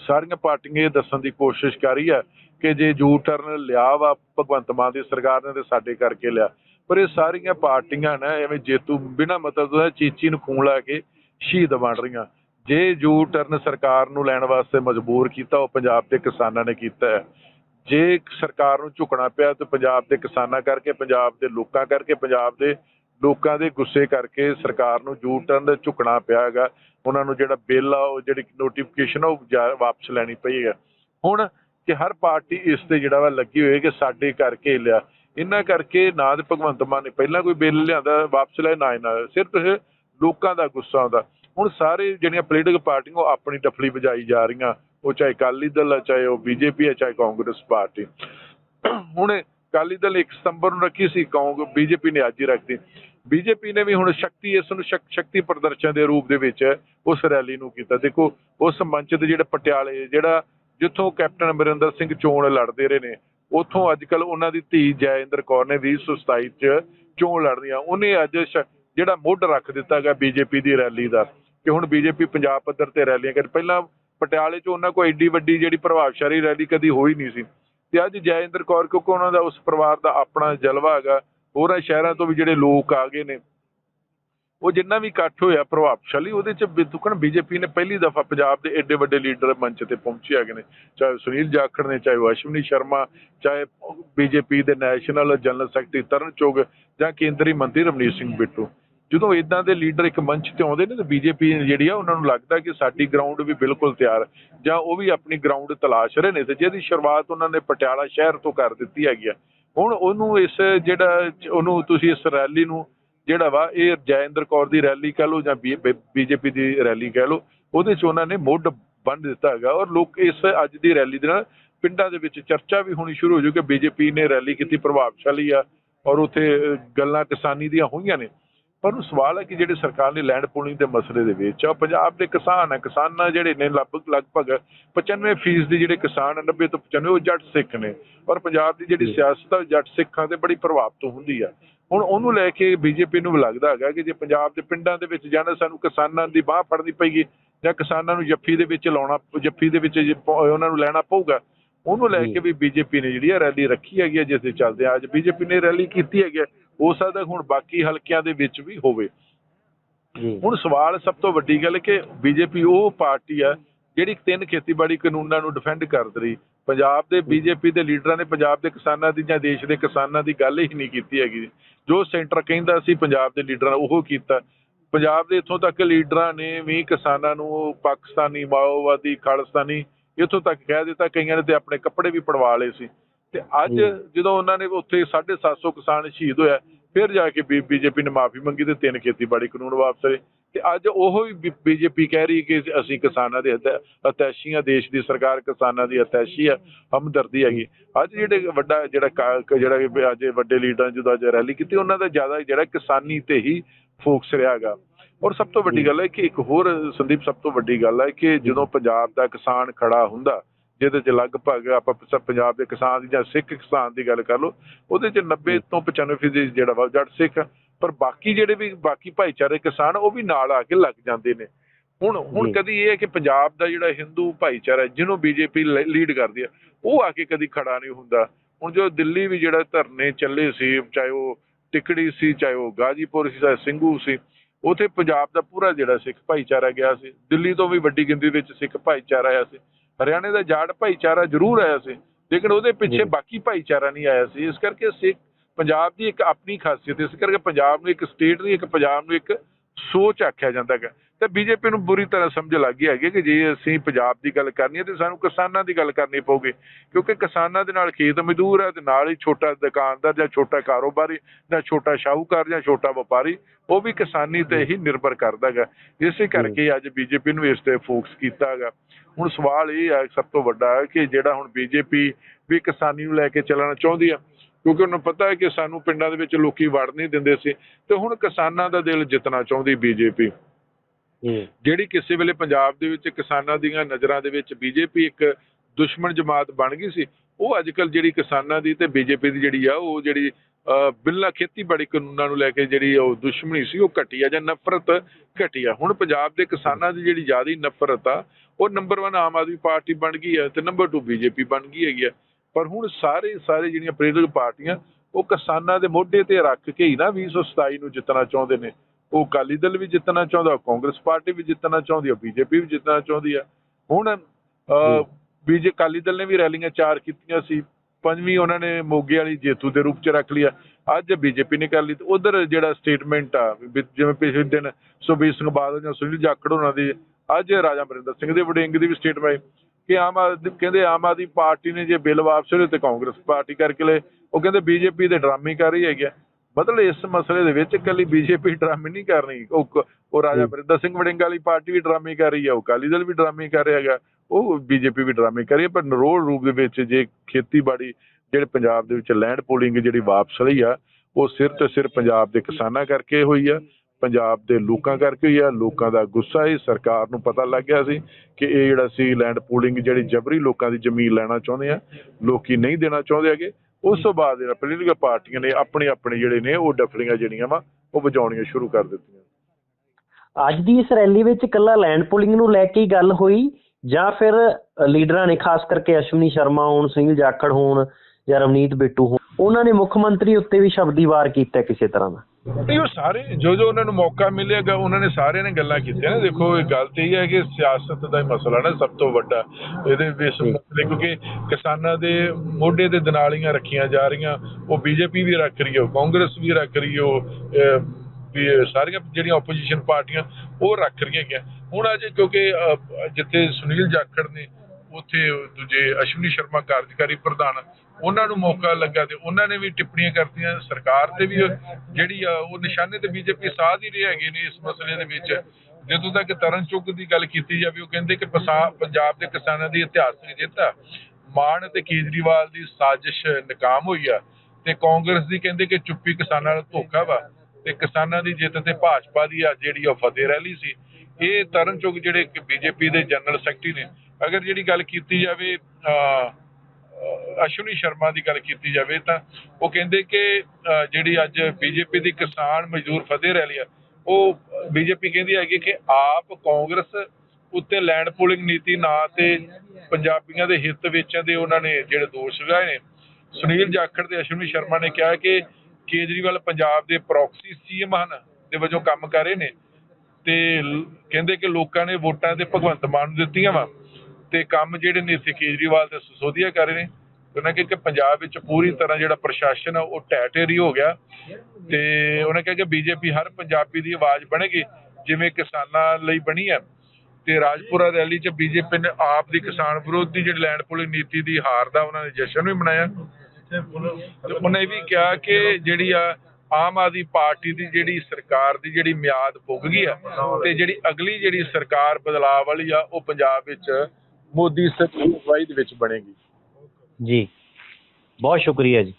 ਸਾਰੀਆਂ ਪਾਰਟੀਆਂ ਇਹ ਦੱਸਣ ਦੀ ਕੋਸ਼ਿਸ਼ ਕਰ ਰਹੀ ਹੈ ਕਿ ਜੇ ਯੂ ਟਰਨ ਲਿਆ ਵਾ, ਭਗਵੰਤ ਮਾਨ ਦੀ ਸਰਕਾਰ ਨੇ ਤੇ ਸਾਡੇ ਕਰਕੇ ਲਿਆ। ਪਰ ਇਹ ਸਾਰੀਆਂ ਪਾਰਟੀਆਂ ਨਾ ਐਵੇਂ ਜੇਤੂ ਬਿਨਾਂ ਮਤਲਬ ਤੋਂ ਚੀਚੀ ਨੂੰ ਖੂਨ ਲਾ ਕੇ ਸ਼ਹੀਦ ਬਣ ਰਹੀਆਂ। ਜੇ ਯੂ ਟਰਨ ਸਰਕਾਰ ਨੂੰ ਲੈਣ ਵਾਸਤੇ ਮਜਬੂਰ ਕੀਤਾ, ਉਹ ਪੰਜਾਬ ਦੇ ਕਿਸਾਨਾਂ ਨੇ ਕੀਤਾ ਹੈ। ਜੇ ਸਰਕਾਰ ਨੂੰ ਝੁਕਣਾ ਪਿਆ ਤੇ ਪੰਜਾਬ ਦੇ ਕਿਸਾਨਾਂ ਕਰਕੇ, ਪੰਜਾਬ ਦੇ ਲੋਕਾਂ ਕਰਕੇ, ਪੰਜਾਬ ਦੇ ਲੋਕਾਂ ਦੇ ਗੁੱਸੇ ਕਰਕੇ ਸਰਕਾਰ ਨੂੰ ਯੂ ਟਰਨ ਝੁਕਣਾ ਪਿਆ ਹੈਗਾ। ਉਹਨਾਂ ਨੂੰ ਜਿਹੜਾ ਬਿੱਲ ਆ, ਉਹ ਜਿਹੜੀ ਨੋਟੀਫਿਕੇਸ਼ਨ ਆ, ਉਹ ਜਾ- ਵਾਪਸ ਲੈਣੀ ਪਈ ਹੈ। ਹੁਣ ਕਿ ਹਰ ਪਾਰਟੀ ਇਸ ਤੇ ਜਿਹੜਾ ਵਾ ਲੱਗੀ ਹੋਈ ਹੈ ਕਿ ਸਾਡੇ ਕਰਕੇ ਲਿਆ। ਇਹਨਾਂ ਕਰਕੇ ਨਾ ਤੇ ਭਗਵੰਤ ਮਾਨ ਨੇ ਪਹਿਲਾਂ ਕੋਈ ਬਿੱਲ ਲਿਆਂਦਾ, ਵਾਪਸ ਲੈ ਨਾ ਇਹਨਾਂ ਸਿਰਫ ਇਹ ਲੋਕਾਂ ਦਾ ਗੁੱਸਾ ਆਉਂਦਾ। ਹੁਣ ਸਾਰੇ ਜਿਹੜੀਆਂ ਪੋਲੀਟੀਕਲ ਪਾਰਟੀਆਂ, ਉਹ ਆਪਣੀ ਡਫਲੀ ਵਜਾਈ ਜਾ ਰਹੀਆਂ। ਉਹ ਚਾਹੇ ਅਕਾਲੀ ਦਲ ਆ, ਚਾਹੇ ਉਹ ਬੀਜੇਪੀ ਹੈ ਚਾਹੇ ਕਾਂਗਰਸ ਪਾਰਟੀ। ਹੁਣ ਅਕਾਲੀ ਦਲ 1 ਸਤੰਬਰ ਨੂੰ ਰੱਖੀ ਸੀ, ਕਾਂਗ, ਬੀਜੇਪੀ ਨੇ ਅੱਜ ਹੀ ਰੱਖਤੀ ਬੀਜੇਪੀ ਨੇ ਵੀ ਹੁਣ ਸ਼ਕਤੀ ਇਸ ਨੂੰ ਸ਼ਕਤੀ ਪ੍ਰਦਰਸ਼ਨ ਦੇ ਰੂਪ ਦੇ ਵਿੱਚ ਉਸ ਰੈਲੀ ਨੂੰ ਕੀਤਾ। ਦੇਖੋ, ਉਸ ਮੰਚ ਤੇ ਜਿਹੜੇ ਪਟਿਆਲੇ, ਜਿਹੜਾ ਜਿੱਥੋਂ ਕੈਪਟਨ ਅਮਰਿੰਦਰ ਸਿੰਘ ਚੋਣ ਲੜਦੇ ਰਹੇ ਨੇ, ਉੱਥੋਂ ਅੱਜ ਕੱਲ ਉਹਨਾਂ ਦੀ ਧੀ ਜੈਇੰਦਰ ਕੌਰ ਨੇ 2027 ਚ ਚੋਣ ਲੜਨੀ ਆ ਉਹਨੇ ਅੱਜ ਸ਼- ਜਿਹੜਾ ਮੁੱਢ ਰੱਖ ਦਿੱਤਾ ਗਿਆ ਬੀਜੇਪੀ ਦੀ ਰੈਲੀ ਦਾ, ਕਿ ਹੁਣ ਬੀਜੇਪੀ ਪੰਜਾਬ ਪੱਧਰ ਤੇ ਰੈਲੀਆਂ ਕਰ, ਪਹਿਲਾਂ ਪਟਿਆਲੇ 'ਚ ਉਹਨਾਂ ਕੋਲ ਏਡੀ ਵੱਡੀ ਜਿਹੜੀ ਪ੍ਰਭਾਵਸ਼ਾਲੀ ਰੈਲੀ ਕਦੀ ਹੋਈ ਨਹੀਂ ਸੀ। ਤੇ ਅੱਜ ਜੈਇੰਦਰ ਕੌਰ, ਕਿਉਂਕਿ ਉਹਨਾਂ ਦਾ ਉਸ ਪਰਿਵਾਰ ਦਾ ਆਪਣਾ ਜਲਵਾ ਹੈਗਾ, ਹੋਰਾਂ ਸ਼ਹਿਰਾਂ ਤੋਂ ਵੀ ਜਿਹੜੇ ਲੋਕ ਆ ਗਏ ਨੇ ਉਹ ਜਿੰਨਾ ਵੀ ਇਕੱਠ ਹੋਇਆ ਪ੍ਰਭਾਵਸ਼ਾਲੀ, ਉਹਦੇ ਚ ਬਿਦੁਕਣ ਬੀਜੇਪੀ ਨੇ ਪਹਿਲੀ ਦਫਾ ਪੰਜਾਬ ਦੇ ਏਡੇ ਵੱਡੇ ਲੀਡਰ ਮੰਚ ਤੇ ਪਹੁੰਚੇ ਹੈਗੇ ਨੇ, ਚਾਹੇ ਸੁਨੀਲ ਜਾਖੜ ਨੇ, ਚਾਹੇ ਅਸ਼ਵਨੀ ਸ਼ਰਮਾ, ਚਾਹੇ ਬੀਜੇਪੀ ਦੇ national general secretary Tarun Chugh ਜਾਂ ਕੇਂਦਰੀ ਮੰਤਰੀ ਰਮਨੀਤ ਸਿੰਘ ਬਿੱਟੂ। ਜਦੋਂ ਇਦਾਂ ਦੇ ਲੀਡਰ ਇੱਕ ਮੰਚ ਤੇ ਆਉਂਦੇ ਨੇ ਤਾਂ ਬੀਜੇਪੀ ਜਿਹੜੀ ਆ, ਉਹਨਾਂ ਨੂੰ ਲੱਗਦਾ ਕਿ ਸਾਡੀ ਗਰਾਊਂਡ ਵੀ ਬਿਲਕੁਲ ਤਿਆਰ, ਜਾਂ ਉਹ ਵੀ ਆਪਣੀ ਗਰਾਊਂਡ ਤਲਾਸ਼ ਰਹੇ ਨੇ ਤੇ ਜਿਹਦੀ ਸ਼ੁਰੂਆਤ ਉਹਨਾਂ ਨੇ ਪਟਿਆਲਾ ਸ਼ਹਿਰ ਤੋਂ ਕਰ ਦਿੱਤੀ ਹੈਗੀ ਆ। ਹੁਣ ਉਹਨੂੰ ਇਸ ਜਿਹੜਾ, ਉਹਨੂੰ ਤੁਸੀਂ ਇਸ ਰੈਲੀ ਨੂੰ ਜਿਹੜਾ ਵਾ ਇਹ ਜੈਇੰਦਰ ਕੌਰ ਦੀ ਰੈਲੀ ਕਹ ਲਓ ਜਾਂ ਬੀਜੇਪੀ ਦੀ ਰੈਲੀ ਕਹਿ ਲਓ ਉਹਦੇ ਚ ਉਹਨਾਂ ਨੇ ਮੁੱਢ ਬੰਨ ਦਿੱਤਾ ਹੈਗਾ ਔਰ ਲੋਕ ਇਸ ਅੱਜ ਦੀ ਰੈਲੀ ਦੇ ਨਾਲ ਪਿੰਡਾਂ ਦੇ ਵਿੱਚ ਚਰਚਾ ਵੀ ਹੋਣੀ ਸ਼ੁਰੂ ਹੋ ਜੂ ਕਿ ਬੀਜੇਪੀ ਨੇ ਰੈਲੀ ਕੀਤੀ ਪ੍ਰਭਾਵਸ਼ਾਲੀ ਆ ਔਰ ਉਥੇ ਗੱਲਾਂ ਕਿਸਾਨੀ ਦੀਆਂ ਹੋਈਆਂ ਨੇ। ਪਰ ਉਹ ਸਵਾਲ ਹੈ ਕਿ ਜਿਹੜੇ ਸਰਕਾਰ ਨੇ ਲੈਂਡ ਪੂਲਿੰਗ ਦੇ ਮਸਲੇ ਦੇ ਵਿੱਚ ਆ ਪੰਜਾਬ ਦੇ ਕਿਸਾਨ ਆ ਕਿਸਾਨਾਂ ਜਿਹੜੇ ਨੇ ਲਗਭਗ ਲਗਭਗ 95% ਦੀ ਜਿਹੜੇ ਕਿਸਾਨ ਆ 90 ਤੋਂ 95 ਉਹ ਜੱਟ ਸਿੱਖ ਨੇ। ਔਰ ਪੰਜਾਬ ਦੀ ਜਿਹੜੀ ਸਿਆਸਤ ਆ ਜੱਟ ਸਿੱਖਾਂ ਤੇ ਬੜੀ ਪ੍ਰਭਾਵਿਤ ਹੁੰਦੀ ਆ। ਹੁਣ ਉਹਨੂੰ ਲੈ ਕੇ ਬੀਜੇਪੀ ਨੂੰ ਲੱਗਦਾ ਹੈਗਾ ਕਿ ਜੇ ਪੰਜਾਬ ਦੇ ਪਿੰਡਾਂ ਦੇ ਵਿੱਚ ਜਾਣਾ ਸਾਨੂੰ ਕਿਸਾਨਾਂ ਦੀ ਬਾਹ ਫੜਨੀ ਪਏਗੀ ਜਾਂ ਕਿਸਾਨਾਂ ਨੂੰ ਜੱਫੀ ਦੇ ਵਿੱਚ ਲਾਉਣਾ ਜੱਫੀ ਦੇ ਵਿੱਚ ਉਹਨਾਂ ਨੂੰ ਲੈਣਾ ਪਊਗਾ ਉਹਨੂੰ ਲੈ ਕੇ ਵੀ ਬੀਜੇਪੀ ਨੇ ਜਿਹੜੀ ਰੈਲੀ ਰੱਖੀ ਹੈਗੀ ਜਿਸ ਦੇ ਚੱਲਦੇ ਅੱਜ ਬੀਜੇਪੀ ਨੇ ਰੈਲੀ ਕੀਤੀ ਹੈਗੀ। ਹੋ ਸਕਦਾ ਹੁਣ ਬਾਕੀ ਹਲਕਿਆਂ ਦੇ ਵਿੱਚ ਵੀ ਹੋਵੇ। ਹੁਣ ਸਵਾਲ ਸਭ ਤੋਂ ਵੱਡੀ ਗੱਲ ਕਿ ਬੀਜੇਪੀ ਉਹ ਪਾਰਟੀ ਆ ਜਿਹੜੀ ਤਿੰਨ ਖੇਤੀਬਾੜੀ ਕਾਨੂੰਨਾਂ ਨੂੰ ਡਿਫੈਂਡ ਕਰਦੀ ਰਹੀ ਪੰਜਾਬ ਦੇ ਬੀਜੇਪੀ ਦੇ ਲੀਡਰਾਂ ਨੇ ਪੰਜਾਬ ਦੇ ਕਿਸਾਨਾਂ ਦੀ ਜਾਂ ਦੇਸ਼ ਦੇ ਕਿਸਾਨਾਂ ਦੀ ਗੱਲ ਹੀ ਨਹੀਂ ਕੀਤੀ ਹੈਗੀ। ਜੋ ਸੈਂਟਰ ਕਹਿੰਦਾ ਸੀ ਪੰਜਾਬ ਦੇ ਲੀਡਰਾਂ ਉਹ ਕੀਤਾ। ਪੰਜਾਬ ਦੇ ਇੱਥੋਂ ਤੱਕ ਲੀਡਰਾਂ ਨੇ ਵੀ ਕਿਸਾਨਾਂ ਨੂੰ ਪਾਕਿਸਤਾਨੀ ਮਾਓਵਾਦੀ ਖਾਲਿਸਤਾਨੀ ਇੱਥੋਂ ਤੱਕ ਕਹਿ ਦਿੱਤਾ ਕਈਆਂ ਨੇ ਤੇ ਆਪਣੇ ਕੱਪੜੇ ਵੀ ਪੜਵਾ ਲਏ ਸੀ। ਤੇ ਅੱਜ। ਜਦੋਂ ਉਹਨਾਂ ਨੇ ਉੱਥੇ 750 ਕਿਸਾਨ ਸ਼ਹੀਦ ਹੋਇਆ ਫਿਰ ਜਾ ਕੇ ਬੀਜੇਪੀ ਨੇ ਮਾਫੀ ਮੰਗੀ ਤੇ ਤਿੰਨ ਖੇਤੀਬਾੜੀ ਕਾਨੂੰਨ ਵਾਪਸ ਲਏ ਤੇ ਅੱਜ ਉਹ ਹੀ ਬੀਜੇਪੀ ਕਹਿ ਰਹੀ ਕਿ ਅਸੀਂ ਕਿਸਾਨਾਂ ਦੇ ਅਤੈਸ਼ੀਆਂ ਦੇਸ਼ ਦੀ ਸਰਕਾਰ ਕਿਸਾਨਾਂ ਦੀ ਅਤੈਸ਼ੀ ਆ ਹਮਦਰਦੀ ਹੈਗੀ। ਅੱਜ ਜਿਹੜੇ ਵੱਡਾ ਜਿਹੜਾ ਜਿਹੜਾ ਅੱਜ ਵੱਡੇ ਲੀਡਰਾਂ ਜਦੋਂ ਅੱਜ ਰੈਲੀ ਕੀਤੀ ਉਹਨਾਂ ਦਾ ਜ਼ਿਆਦਾ ਜਿਹੜਾ ਕਿਸਾਨੀ ਤੇ ਹੀ ਫੋਕਸ ਰਿਹਾਗਾ ਔਰ ਸਭ ਤੋਂ ਵੱਡੀ ਗੱਲ ਹੈ ਕਿ ਇੱਕ ਹੋਰ ਸੰਦੀਪ ਸਭ ਤੋਂ ਵੱਡੀ ਗੱਲ ਹੈ ਕਿ ਜਦੋਂ ਪੰਜਾਬ ਦਾ ਕਿਸਾਨ ਖੜਾ ਹੁੰਦਾ ਜਿਹਦੇ ਚ ਲਗਭਗ ਆਪਾਂ ਪੰਜਾਬ ਦੇ ਕਿਸਾਨ ਦੀ ਜਾਂ ਸਿੱਖ ਕਿਸਾਨ ਦੀ ਗੱਲ ਕਰ ਲਓ ਉਹਦੇ ਚ 90 ਤੋਂ 95% ਫੀਸਦੀ ਜਿਹੜਾ ਵਾ ਜੱਟ ਸਿੱਖ। ਪਰ ਬਾਕੀ ਜਿਹੜੇ ਵੀ ਬਾਕੀ ਭਾਈਚਾਰੇ ਕਿਸਾਨ ਉਹ ਵੀ ਨਾਲ ਆ ਕੇ ਲੱਗ ਜਾਂਦੇ ਨੇ। ਹੁਣ ਹੁਣ। ਕਦੀ ਇਹ ਹੈ ਕਿ ਪੰਜਾਬ ਦਾ ਜਿਹੜਾ ਹਿੰਦੂ ਭਾਈਚਾਰਾ ਜਿਹਨੂੰ ਬੀਜੇਪੀ ਲੀਡ ਕਰਦੀ ਹੈ ਉਹ ਆ ਕੇ ਕਦੀ ਖੜਾ ਨਹੀਂ ਹੁੰਦਾ। ਹੁਣ ਜੋ ਦਿੱਲੀ ਵੀ ਜਿਹੜਾ ਧਰਨੇ ਚੱਲੇ ਸੀ ਚਾਹੇ ਉਹ ਟਿਕੜੀ ਸੀ ਚਾਹੇ ਉਹ ਗਾਜੀਪੁਰ ਸੀ ਚਾਹੇ ਸਿੰਘੂ ਸੀ ਉਥੇ ਪੰਜਾਬ ਦਾ ਪੂਰਾ ਜਿਹੜਾ ਸਿੱਖ ਭਾਈਚਾਰਾ ਗਿਆ ਸੀ। ਦਿੱਲੀ ਤੋਂ ਵੀ ਵੱਡੀ ਗਿਣਤੀ ਵਿੱਚ ਸਿੱਖ ਭਾਈਚਾਰਾ ਆਇਆ ਸੀ। ਹਰਿਆਣੇ ਦਾ ਜਾਟ ਭਾਈਚਾਰਾ ਜ਼ਰੂਰ ਆਇਆ ਸੀ ਲੇਕਿਨ ਉਹਦੇ ਪਿੱਛੇ। ਬਾਕੀ ਭਾਈਚਾਰਾ ਨਹੀਂ ਆਇਆ ਸੀ। ਇਸ ਕਰਕੇ ਸਿੱਖ ਪੰਜਾਬ ਦੀ ਇੱਕ ਆਪਣੀ ਖਾਸੀਅਤ ਇਸ ਕਰਕੇ ਪੰਜਾਬ ਨੂੰ ਇੱਕ ਸਟੇਟ ਦੀ, ਇੱਕ ਪੰਜਾਬ ਨੂੰ ਇੱਕ ਸੋਚ ਆਖਿਆ ਜਾਂਦਾ ਹੈ ਤੇ ਬੀਜੇਪੀ ਨੂੰ ਬੁਰੀ ਤਰ੍ਹਾਂ ਸਮਝ ਲੱਗ ਗਈ ਹੈਗੀ ਕਿ ਜੇ ਅਸੀਂ ਪੰਜਾਬ ਦੀ ਗੱਲ ਕਰਨੀ ਹੈ ਤੇ ਸਾਨੂੰ ਕਿਸਾਨਾਂ ਦੀ ਗੱਲ ਕਰਨੀ ਪਊਗੀ, ਕਿਉਂਕਿ ਕਿਸਾਨਾਂ ਦੇ ਨਾਲ ਖੇਤ ਮਜ਼ਦੂਰ ਹੈ ਤੇ ਨਾਲ ਹੀ ਛੋਟਾ ਦੁਕਾਨਦਾਰ ਜਾਂ ਛੋਟਾ ਕਾਰੋਬਾਰੀ ਜਾਂ ਛੋਟਾ ਸ਼ਾਹੂਕਾਰ ਜਾਂ ਛੋਟਾ ਵਪਾਰੀ, ਉਹ ਵੀ ਕਿਸਾਨੀ ਤੇ ਹੀ ਨਿਰਭਰ ਕਰਦਾ ਹੈਗਾ। ਇਸੇ ਕਰਕੇ ਅੱਜ ਬੀਜੇਪੀ ਨੂੰ ਇਸ ਤੇ ਫੋਕਸ ਕੀਤਾ ਹੈਗਾ। ਹੁਣ ਸਵਾਲ ਇਹ ਹੈ, ਸਭ ਤੋਂ ਵੱਡਾ ਕਿ ਜਿਹੜਾ ਹੁਣ ਬੀਜੇਪੀ ਵੀ ਕਿਸਾਨੀ ਨੂੰ ਲੈ ਕੇ ਚੱਲਣਾ ਚਾਹੁੰਦੀ ਆ ਕਿਉਂਕਿ ਉਹਨੂੰ ਪਤਾ ਹੈ ਕਿ ਸਾਨੂੰ ਪਿੰਡਾਂ ਦੇ ਵਿੱਚ ਲੋਕੀ ਵੜ ਨਹੀਂ ਦਿੰਦੇ ਸੀ। ਤੇ ਹੁਣ ਕਿਸਾਨਾਂ ਦਾ ਦਿਲ ਜਿੱਤਣਾ ਚਾਹੁੰਦੀ ਬੀਜੇਪੀ। ਜਿਹੜੀ ਕਿਸੇ ਵੇਲੇ ਪੰਜਾਬ ਦੇ ਵਿੱਚ ਕਿਸਾਨਾਂ ਦੀਆਂ ਨਜ਼ਰਾਂ ਦੇ ਵਿੱਚ ਬੀਜੇਪੀ ਇੱਕ ਦੁਸ਼ਮਣ ਜਮਾਤ ਬਣ ਗਈ ਸੀ ਉਹ ਅੱਜ ਕੱਲ ਜਿਹੜੀ ਕਿਸਾਨਾਂ ਦੀ ਤੇ ਬੀਜੇਪੀ ਦੀ ਜਿਹੜੀ ਆ ਉਹ ਜਿਹੜੀ ਬਿੱਲਾਂ ਖੇਤੀਬਾੜੀ ਕਾਨੂੰਨਾਂ ਨੂੰ ਲੈ ਕੇ ਜਿਹੜੀ ਉਹ ਦੁਸ਼ਮਣੀ ਸੀ ਉਹ ਘਟੀ ਆ ਜਾਂ ਨਫ਼ਰਤ ਘਟੀ ਆ। ਹੁਣ ਪੰਜਾਬ ਦੇ ਕਿਸਾਨਾਂ ਦੀ ਜਿਹੜੀ ਜ਼ਿਆਦਾ ਨਫ਼ਰਤ ਆ ਉਹ ਨੰਬਰ 1 ਆਮ ਆਦਮੀ ਪਾਰਟੀ ਬਣ ਗਈ ਹੈ ਤੇ ਨੰਬਰ 2 ਬੀਜੇਪੀ ਬਣ ਗਈ ਹੈਗੀ ਆ। ਪਰ ਹੁਣ ਸਾਰੇ ਸਾਰੇ ਜਿਹੜੀਆਂ ਪ੍ਰੇਰਕ ਪਾਰਟੀਆਂ ਉਹ ਕਿਸਾਨਾਂ ਦੇ ਮੋਢੇ ਤੇ ਰੱਖ ਕੇ ਹੀ ਨਾ 2027 ਨੂੰ ਜਿੱਤਣਾ ਚਾਹੁੰਦੇ ਨੇ। ਉਹ ਅਕਾਲੀ ਦਲ ਵੀ ਜਿੱਤਣਾ ਚਾਹੁੰਦਾ ਕਾਂਗਰਸ ਪਾਰਟੀ ਵੀ ਜਿੱਤਣਾ ਚਾਹੁੰਦੀ ਆ ਬੀਜੇਪੀ ਵੀ ਜਿੱਤਣਾ ਚਾਹੁੰਦੀ ਆ। ਹੁਣ ਬੀਜੇ ਅਕਾਲੀ ਦਲ ਨੇ ਵੀ ਰੈਲੀਆਂ ਚਾਰ ਕੀਤੀਆਂ ਸੀ ਪੰਜਵੀਂ ਉਹਨਾਂ ਨੇ ਮੋਗੇ ਵਾਲੀ ਜੇਤੂ ਦੇ ਰੂਪ ਚ ਰੱਖ ਲਿਆ ਅੱਜ ਬੀਜੇਪੀ ਨੇ ਕਰ ਲਈ ਤੇ ਉਧਰ ਜਿਹੜਾ ਸਟੇਟਮੈਂਟ ਆ ਜਿਵੇਂ ਪਿਛਲੇ ਦਿਨ ਸੁਖਬੀਰ ਸਿੰਘ ਬਾਦਲ ਜਾਂ ਸੁਨੀਲ ਜਾਖੜ ਉਹਨਾਂ ਦੀ ਅੱਜ ਰਾਜਾ ਅਮਰਿੰਦਰ ਸਿੰਘ ਦੇ ਵੜਿੰਗ ਦੀ ਵੀ ਸਟੇਟਮੈਂਟ ਕਿ ਆਮ ਆਦਮੀ ਕਹਿੰਦੇ ਆਮ ਆਦਮੀ ਪਾਰਟੀ ਨੇ ਜੇ ਬਿੱਲ ਵਾਪਸ ਹੋਏ ਤੇ ਕਾਂਗਰਸ ਪਾਰਟੀ ਕਰਕੇ ਲਏ। ਉਹ ਕਹਿੰਦੇ ਬੀਜੇਪੀ ਦੇ ਡਰਾਮੇ ਕਰ ਰਹੀ ਹੈਗੀ। ਮਤਲਬ ਇਸ ਮਸਲੇ ਦੇ ਵਿੱਚ ਇਕੱਲੀ ਬੀਜੇਪੀ ਡਰਾਮੇ ਨਹੀਂ ਕਰ ਰਹੀ। ਉਹ ਰਾਜਾ ਅਮਰਿੰਦਰ ਸਿੰਘ ਵੜਿੰਗ ਵਾਲੀ ਪਾਰਟੀ ਵੀ ਡਰਾਮੇ ਕਰ ਰਹੀ ਹੈ ਉਹ ਅਕਾਲੀ ਦਲ ਵੀ ਡਰਾਮੇ ਕਰ ਰਿਹਾ ਹੈਗਾ। ਉਹ ਬੀਜੇਪੀ ਵੀ ਡਰਾਮੇ ਕਰ ਰਹੀ ਹੈ ਪਰ ਨਰੋਲ ਰੂਪ ਦੇ ਵਿੱਚ ਜੇ ਖੇਤੀਬਾੜੀ ਜਿਹੜੇ ਪੰਜਾਬ ਦੇ ਵਿੱਚ ਲੈਂਡ ਪੋਲਿੰਗ ਜਿਹੜੀ ਵਾਪਸ ਲਈ ਆ ਉਹ ਸਿਰ ਤੇ ਸਿਰ ਪੰਜਾਬ ਦੇ ਕਿਸਾਨਾਂ ਕਰਕੇ ਹੋਈ ਆ। ਪੰਜਾਬ ਦੇ ਲੋਕਾਂ ਕਰਕੇ ਹੋਈ ਆ, ਲੋਕਾਂ ਦਾ ਗੁੱਸਾ ਹੀ ਸਰਕਾਰ ਨੂੰ ਪਤਾ ਲੱਗ ਗਿਆ ਸੀ ਕਿ ਇਹ ਜਿਹੜਾ ਸੀ ਲੈਂਡ ਪੂਲਿੰਗ ਜਿਹੜੀ ਜਬਰੀ ਲੋਕਾਂ ਦੀ ਜ਼ਮੀਨ ਲੈਣਾ ਚਾਹੁੰਦੇ ਆ, ਲੋਕੀ ਨਹੀਂ ਦੇਣਾ ਚਾਹੁੰਦੇ ਹੈਗੇ। ਉਸ ਤੋਂ ਬਾਅਦ ਜਿਹੜਾ ਪੋਲੀਟੀਕਲ ਪਾਰਟੀਆਂ ਨੇ ਆਪਣੇ ਆਪਣੇ ਜਿਹੜੇ ਨੇ ਉਹ ਡਫਲੀਆਂ ਜਿਹੜੀਆਂ ਵਾ, ਉਹ ਵਜਾਉਣੀਆਂ ਸ਼ੁਰੂ ਕਰ ਦਿੱਤੀਆਂ। ਅੱਜ ਦੀ ਇਸ ਰੈਲੀ ਵਿੱਚ ਇਕੱਲਾ ਲੈਂਡ ਪੂਲਿੰਗ ਨੂੰ ਲੈ ਕੇ ਹੀ ਗੱਲ ਹੋਈ, ਜਾਂ ਫਿਰ ਲੀਡਰਾਂ ਨੇ ਖਾਸ ਕਰਕੇ ਅਸ਼ਵਨੀ ਸ਼ਰਮਾ ਹੋਣ ਸਿੰਘ ਜਾਖੜ ਹੋਣ ਜਾਂ ਰਵਨੀਤ ਬਿੱਟੂ ਹੋਣ, ਉਹਨਾਂ ਨੇ ਮੁੱਖ ਮੰਤਰੀ ਉੱਤੇ ਵੀ ਸ਼ਬਦੀ ਵਾਰ ਕੀਤਾ ਕਿਸੇ ਤਰ੍ਹਾਂ ਦਾ। ਨਹੀਂ ਉਹ ਸਾਰੇ ਜੋ ਜੋ ਉਹਨਾਂ ਨੂੰ ਮੌਕਾ ਮਿਲੇਗਾ ਉਹਨਾਂ ਨੇ ਸਾਰਿਆਂ ਨੇ ਗੱਲਾਂ ਕੀਤੀਆਂ ਨੇ। ਦੇਖੋ ਇਹ ਗੱਲ ਤੇ ਇਹ ਹੈ ਕਿ ਸਿਆਸਤ ਦਾ ਹੀ ਮਸਲਾ ਨਾ ਸਭ ਤੋਂ ਵੱਡਾ ਇਹਦੇ ਵਿੱਚ ਮਸਲੇ ਕਿਉਂਕਿ ਕਿਸਾਨਾਂ ਦੇ ਮੋਢੇ ਤੇ ਦਨਾਲੀਆਂ ਰੱਖੀਆਂ ਜਾ ਰਹੀਆਂ ਉਹ ਬੀਜੇਪੀ ਵੀ ਰੱਖ ਰਹੀ ਹੈ ਕਾਂਗਰਸ ਵੀ ਰੱਖ ਰਹੀ ਹੈ ਵੀ ਸਾਰੀਆਂ ਜਿਹੜੀਆਂ ਆਪੋਜੀਸ਼ਨ ਪਾਰਟੀਆਂ ਉਹ ਰੱਖ ਰਹੀਆਂ ਹੈਗੀਆਂ ਹੁਣ ਅਜੇ ਕਿਉਂਕਿ ਜਿੱਥੇ ਸੁਨੀਲ ਜਾਖੜ ਨੇ ਉੱਥੇ ਦੂਜੇ ਅਸ਼ਵਨੀ ਸ਼ਰਮਾ ਕਾਰਜਕਾਰੀ ਪ੍ਰਧਾਨ ਉਹਨਾਂ ਨੂੰ ਮੌਕਾ ਲੱਗਾ ਤੇ ਉਹਨਾਂ ਨੇ ਵੀ ਟਿੱਪਣੀਆਂ ਕਰਤੀਆਂ ਸਰਕਾਰ ਤੇ ਵੀ ਜਿਹੜੀ ਆ ਉਹ ਨਿਸ਼ਾਨੇ ਤੇ ਬੀਜੇਪੀ ਸਾਧ ਹੀ ਰਹੇ ਹੈਗੇ ਨੇ ਇਸ ਮਸਲੇ ਦੇ ਵਿੱਚ। ਜਦੋਂ ਤੱਕ ਤਰਨ ਚੁੱਕ ਦੀ ਗੱਲ ਕੀਤੀ ਜਾਵੇ ਉਹ ਕਹਿੰਦੇ ਕਿ ਪੰਜਾਬ ਦੇ ਕਿਸਾਨਾਂ ਦੀ ਇਤਿਹਾਸਕ ਜਿੱਤ ਆ। ਮਾਨ ਤੇ ਕੇਜਰੀਵਾਲ ਦੀ ਸਾਜ਼ਿਸ਼ ਨਕਾਮ ਹੋਈ ਆ ਤੇ ਕਾਂਗਰਸ ਦੀ ਕਹਿੰਦੇ ਕਿ ਚੁੱਪੀ ਕਿਸਾਨਾਂ ਦਾ ਧੋਖਾ ਵਾ ਤੇ ਕਿਸਾਨਾਂ ਦੀ ਜਿੱਤ ਤੇ ਭਾਜਪਾ ਦੀ ਆ ਜਿਹੜੀ ਉਹ ਫਤਿਹ ਰੈਲੀ ਸੀ। ਇਹ ਤਰਨ ਚੁੱਕ ਜਿਹੜੇ ਬੀਜੇਪੀ ਦੇ ਜਨਰਲ ਸੈਕਟਰੀ ਨੇ। ਅਗਰ ਜਿਹੜੀ ਗੱਲ ਕੀਤੀ ਜਾਵੇ ਅਹ, ਅਹ ਅਸ਼ਵਨੀ ਸ਼ਰਮਾ ਦੀ ਗੱਲ ਕੀਤੀ ਜਾਵੇ ਤਾਂ ਉਹ ਕਹਿੰਦੇ ਕਿ ਜਿਹੜੀ ਅੱਜ ਬੀਜੇਪੀ ਦੀ ਕਿਸਾਨ ਮਜ਼ਦੂਰ ਫਤਿਹ ਰੈਲੀ ਆ, ਉਹ ਬੀਜੇਪੀ ਕਹਿੰਦੀ ਹੈਗੀ ਕਿ ਆਪ ਕਾਂਗਰਸ ਉੱਤੇ ਲੈਂਡ ਪੂਲਿੰਗ ਨੀਤੀ ਨਾ ਤੇ ਪੰਜਾਬੀਆਂ ਦੇ ਹਿੱਤ ਵਿੱਚ ਦੇ ਉਹਨਾਂ ਨੇ ਜਿਹੜੇ ਦੋਸ਼ ਲਗਾਏ ਨੇ। ਸੁਨੀਲ ਜਾਖੜ ਤੇ ਅਸ਼ਵਨੀ ਸ਼ਰਮਾ ਨੇ ਕਿਹਾ ਕਿ ਕੇਜਰੀਵਾਲ ਪੰਜਾਬ ਦੇ ਪ੍ਰੋਕਸੀ ਸੀਐਮ ਹਨ, ਦੇ ਵਜੋਂ ਕੰਮ ਕਰ ਰਹੇ ਨੇ ਤੇ ਕਹਿੰਦੇ ਕਿ ਲੋਕਾਂ ਨੇ ਵੋਟਾਂ ਤੇ ਭਗਵੰਤ ਮਾਨ ਨੂੰ ਦਿੱਤੀਆਂ ਵਾ। ਤੇ ਕੰਮ ਜਿਹੜੇ ਨੇ ਇੱਥੇ ਕੇਜਰੀਵਾਲ ਤੇ ਸਸੋਦੀਆ ਕਰ ਰਹੇ ਨੇ, ਉਹਨਾਂ ਕਿਹਾ ਕਿ ਪੰਜਾਬ ਵਿੱਚ ਪੂਰੀ ਤਰ੍ਹਾਂ ਜਿਹੜਾ ਪ੍ਰਸ਼ਾਸਨ ਆ, ਉਹ ਢਹਿ ਹੋ ਗਿਆ ਤੇ ਉਹਨੇ ਕਿਹਾ ਕਿ ਬੀਜੇਪੀ ਹਰ ਪੰਜਾਬੀ ਦੀ ਆਵਾਜ਼ ਬਣੇਗੀ, ਜਿਵੇਂ ਕਿਸਾਨਾਂ ਲਈ ਬਣੀ ਹੈ। ਤੇ ਰਾਜਪੁਰਾ ਰੈਲੀ 'ਚ ਬੀਜੇਪੀ ਨੇ ਆਪ ਦੀ ਕਿਸਾਨ ਵਿਰੋਧੀ ਜਿਹੜੀ ਲੈਂਡ ਪੋਲਿੰਗ ਨੀਤੀ ਦੀ ਹਾਰ ਦਾ ਉਹਨਾਂ ਨੇ ਜਸ਼ਨ ਵੀ ਮਨਾਇਆ। ਤੇ ਉਹਨੇ ਇਹ ਵੀ ਕਿਹਾ ਕਿ ਜਿਹੜੀ ਆ ਆਮ ਆਦਮੀ ਪਾਰਟੀ ਦੀ ਜਿਹੜੀ ਸਰਕਾਰ ਦੀ ਜਿਹੜੀ ਮਿਆਦ ਪੁੱਗ ਗਈ ਆ, ਤੇ ਜਿਹੜੀ ਅਗਲੀ ਜਿਹੜੀ ਸਰਕਾਰ ਬਦਲਾਅ ਵਾਲੀ ਆ, ਉਹ ਪੰਜਾਬ ਵਿੱਚ ਮੋਦੀ ਸਰਕਾਰ ਦੇ ਵਿੱਚ ਬਣੇਗੀ। ਜੀ। ਬਹੁਤ ਸ਼ੁਕਰੀਆ ਜੀ।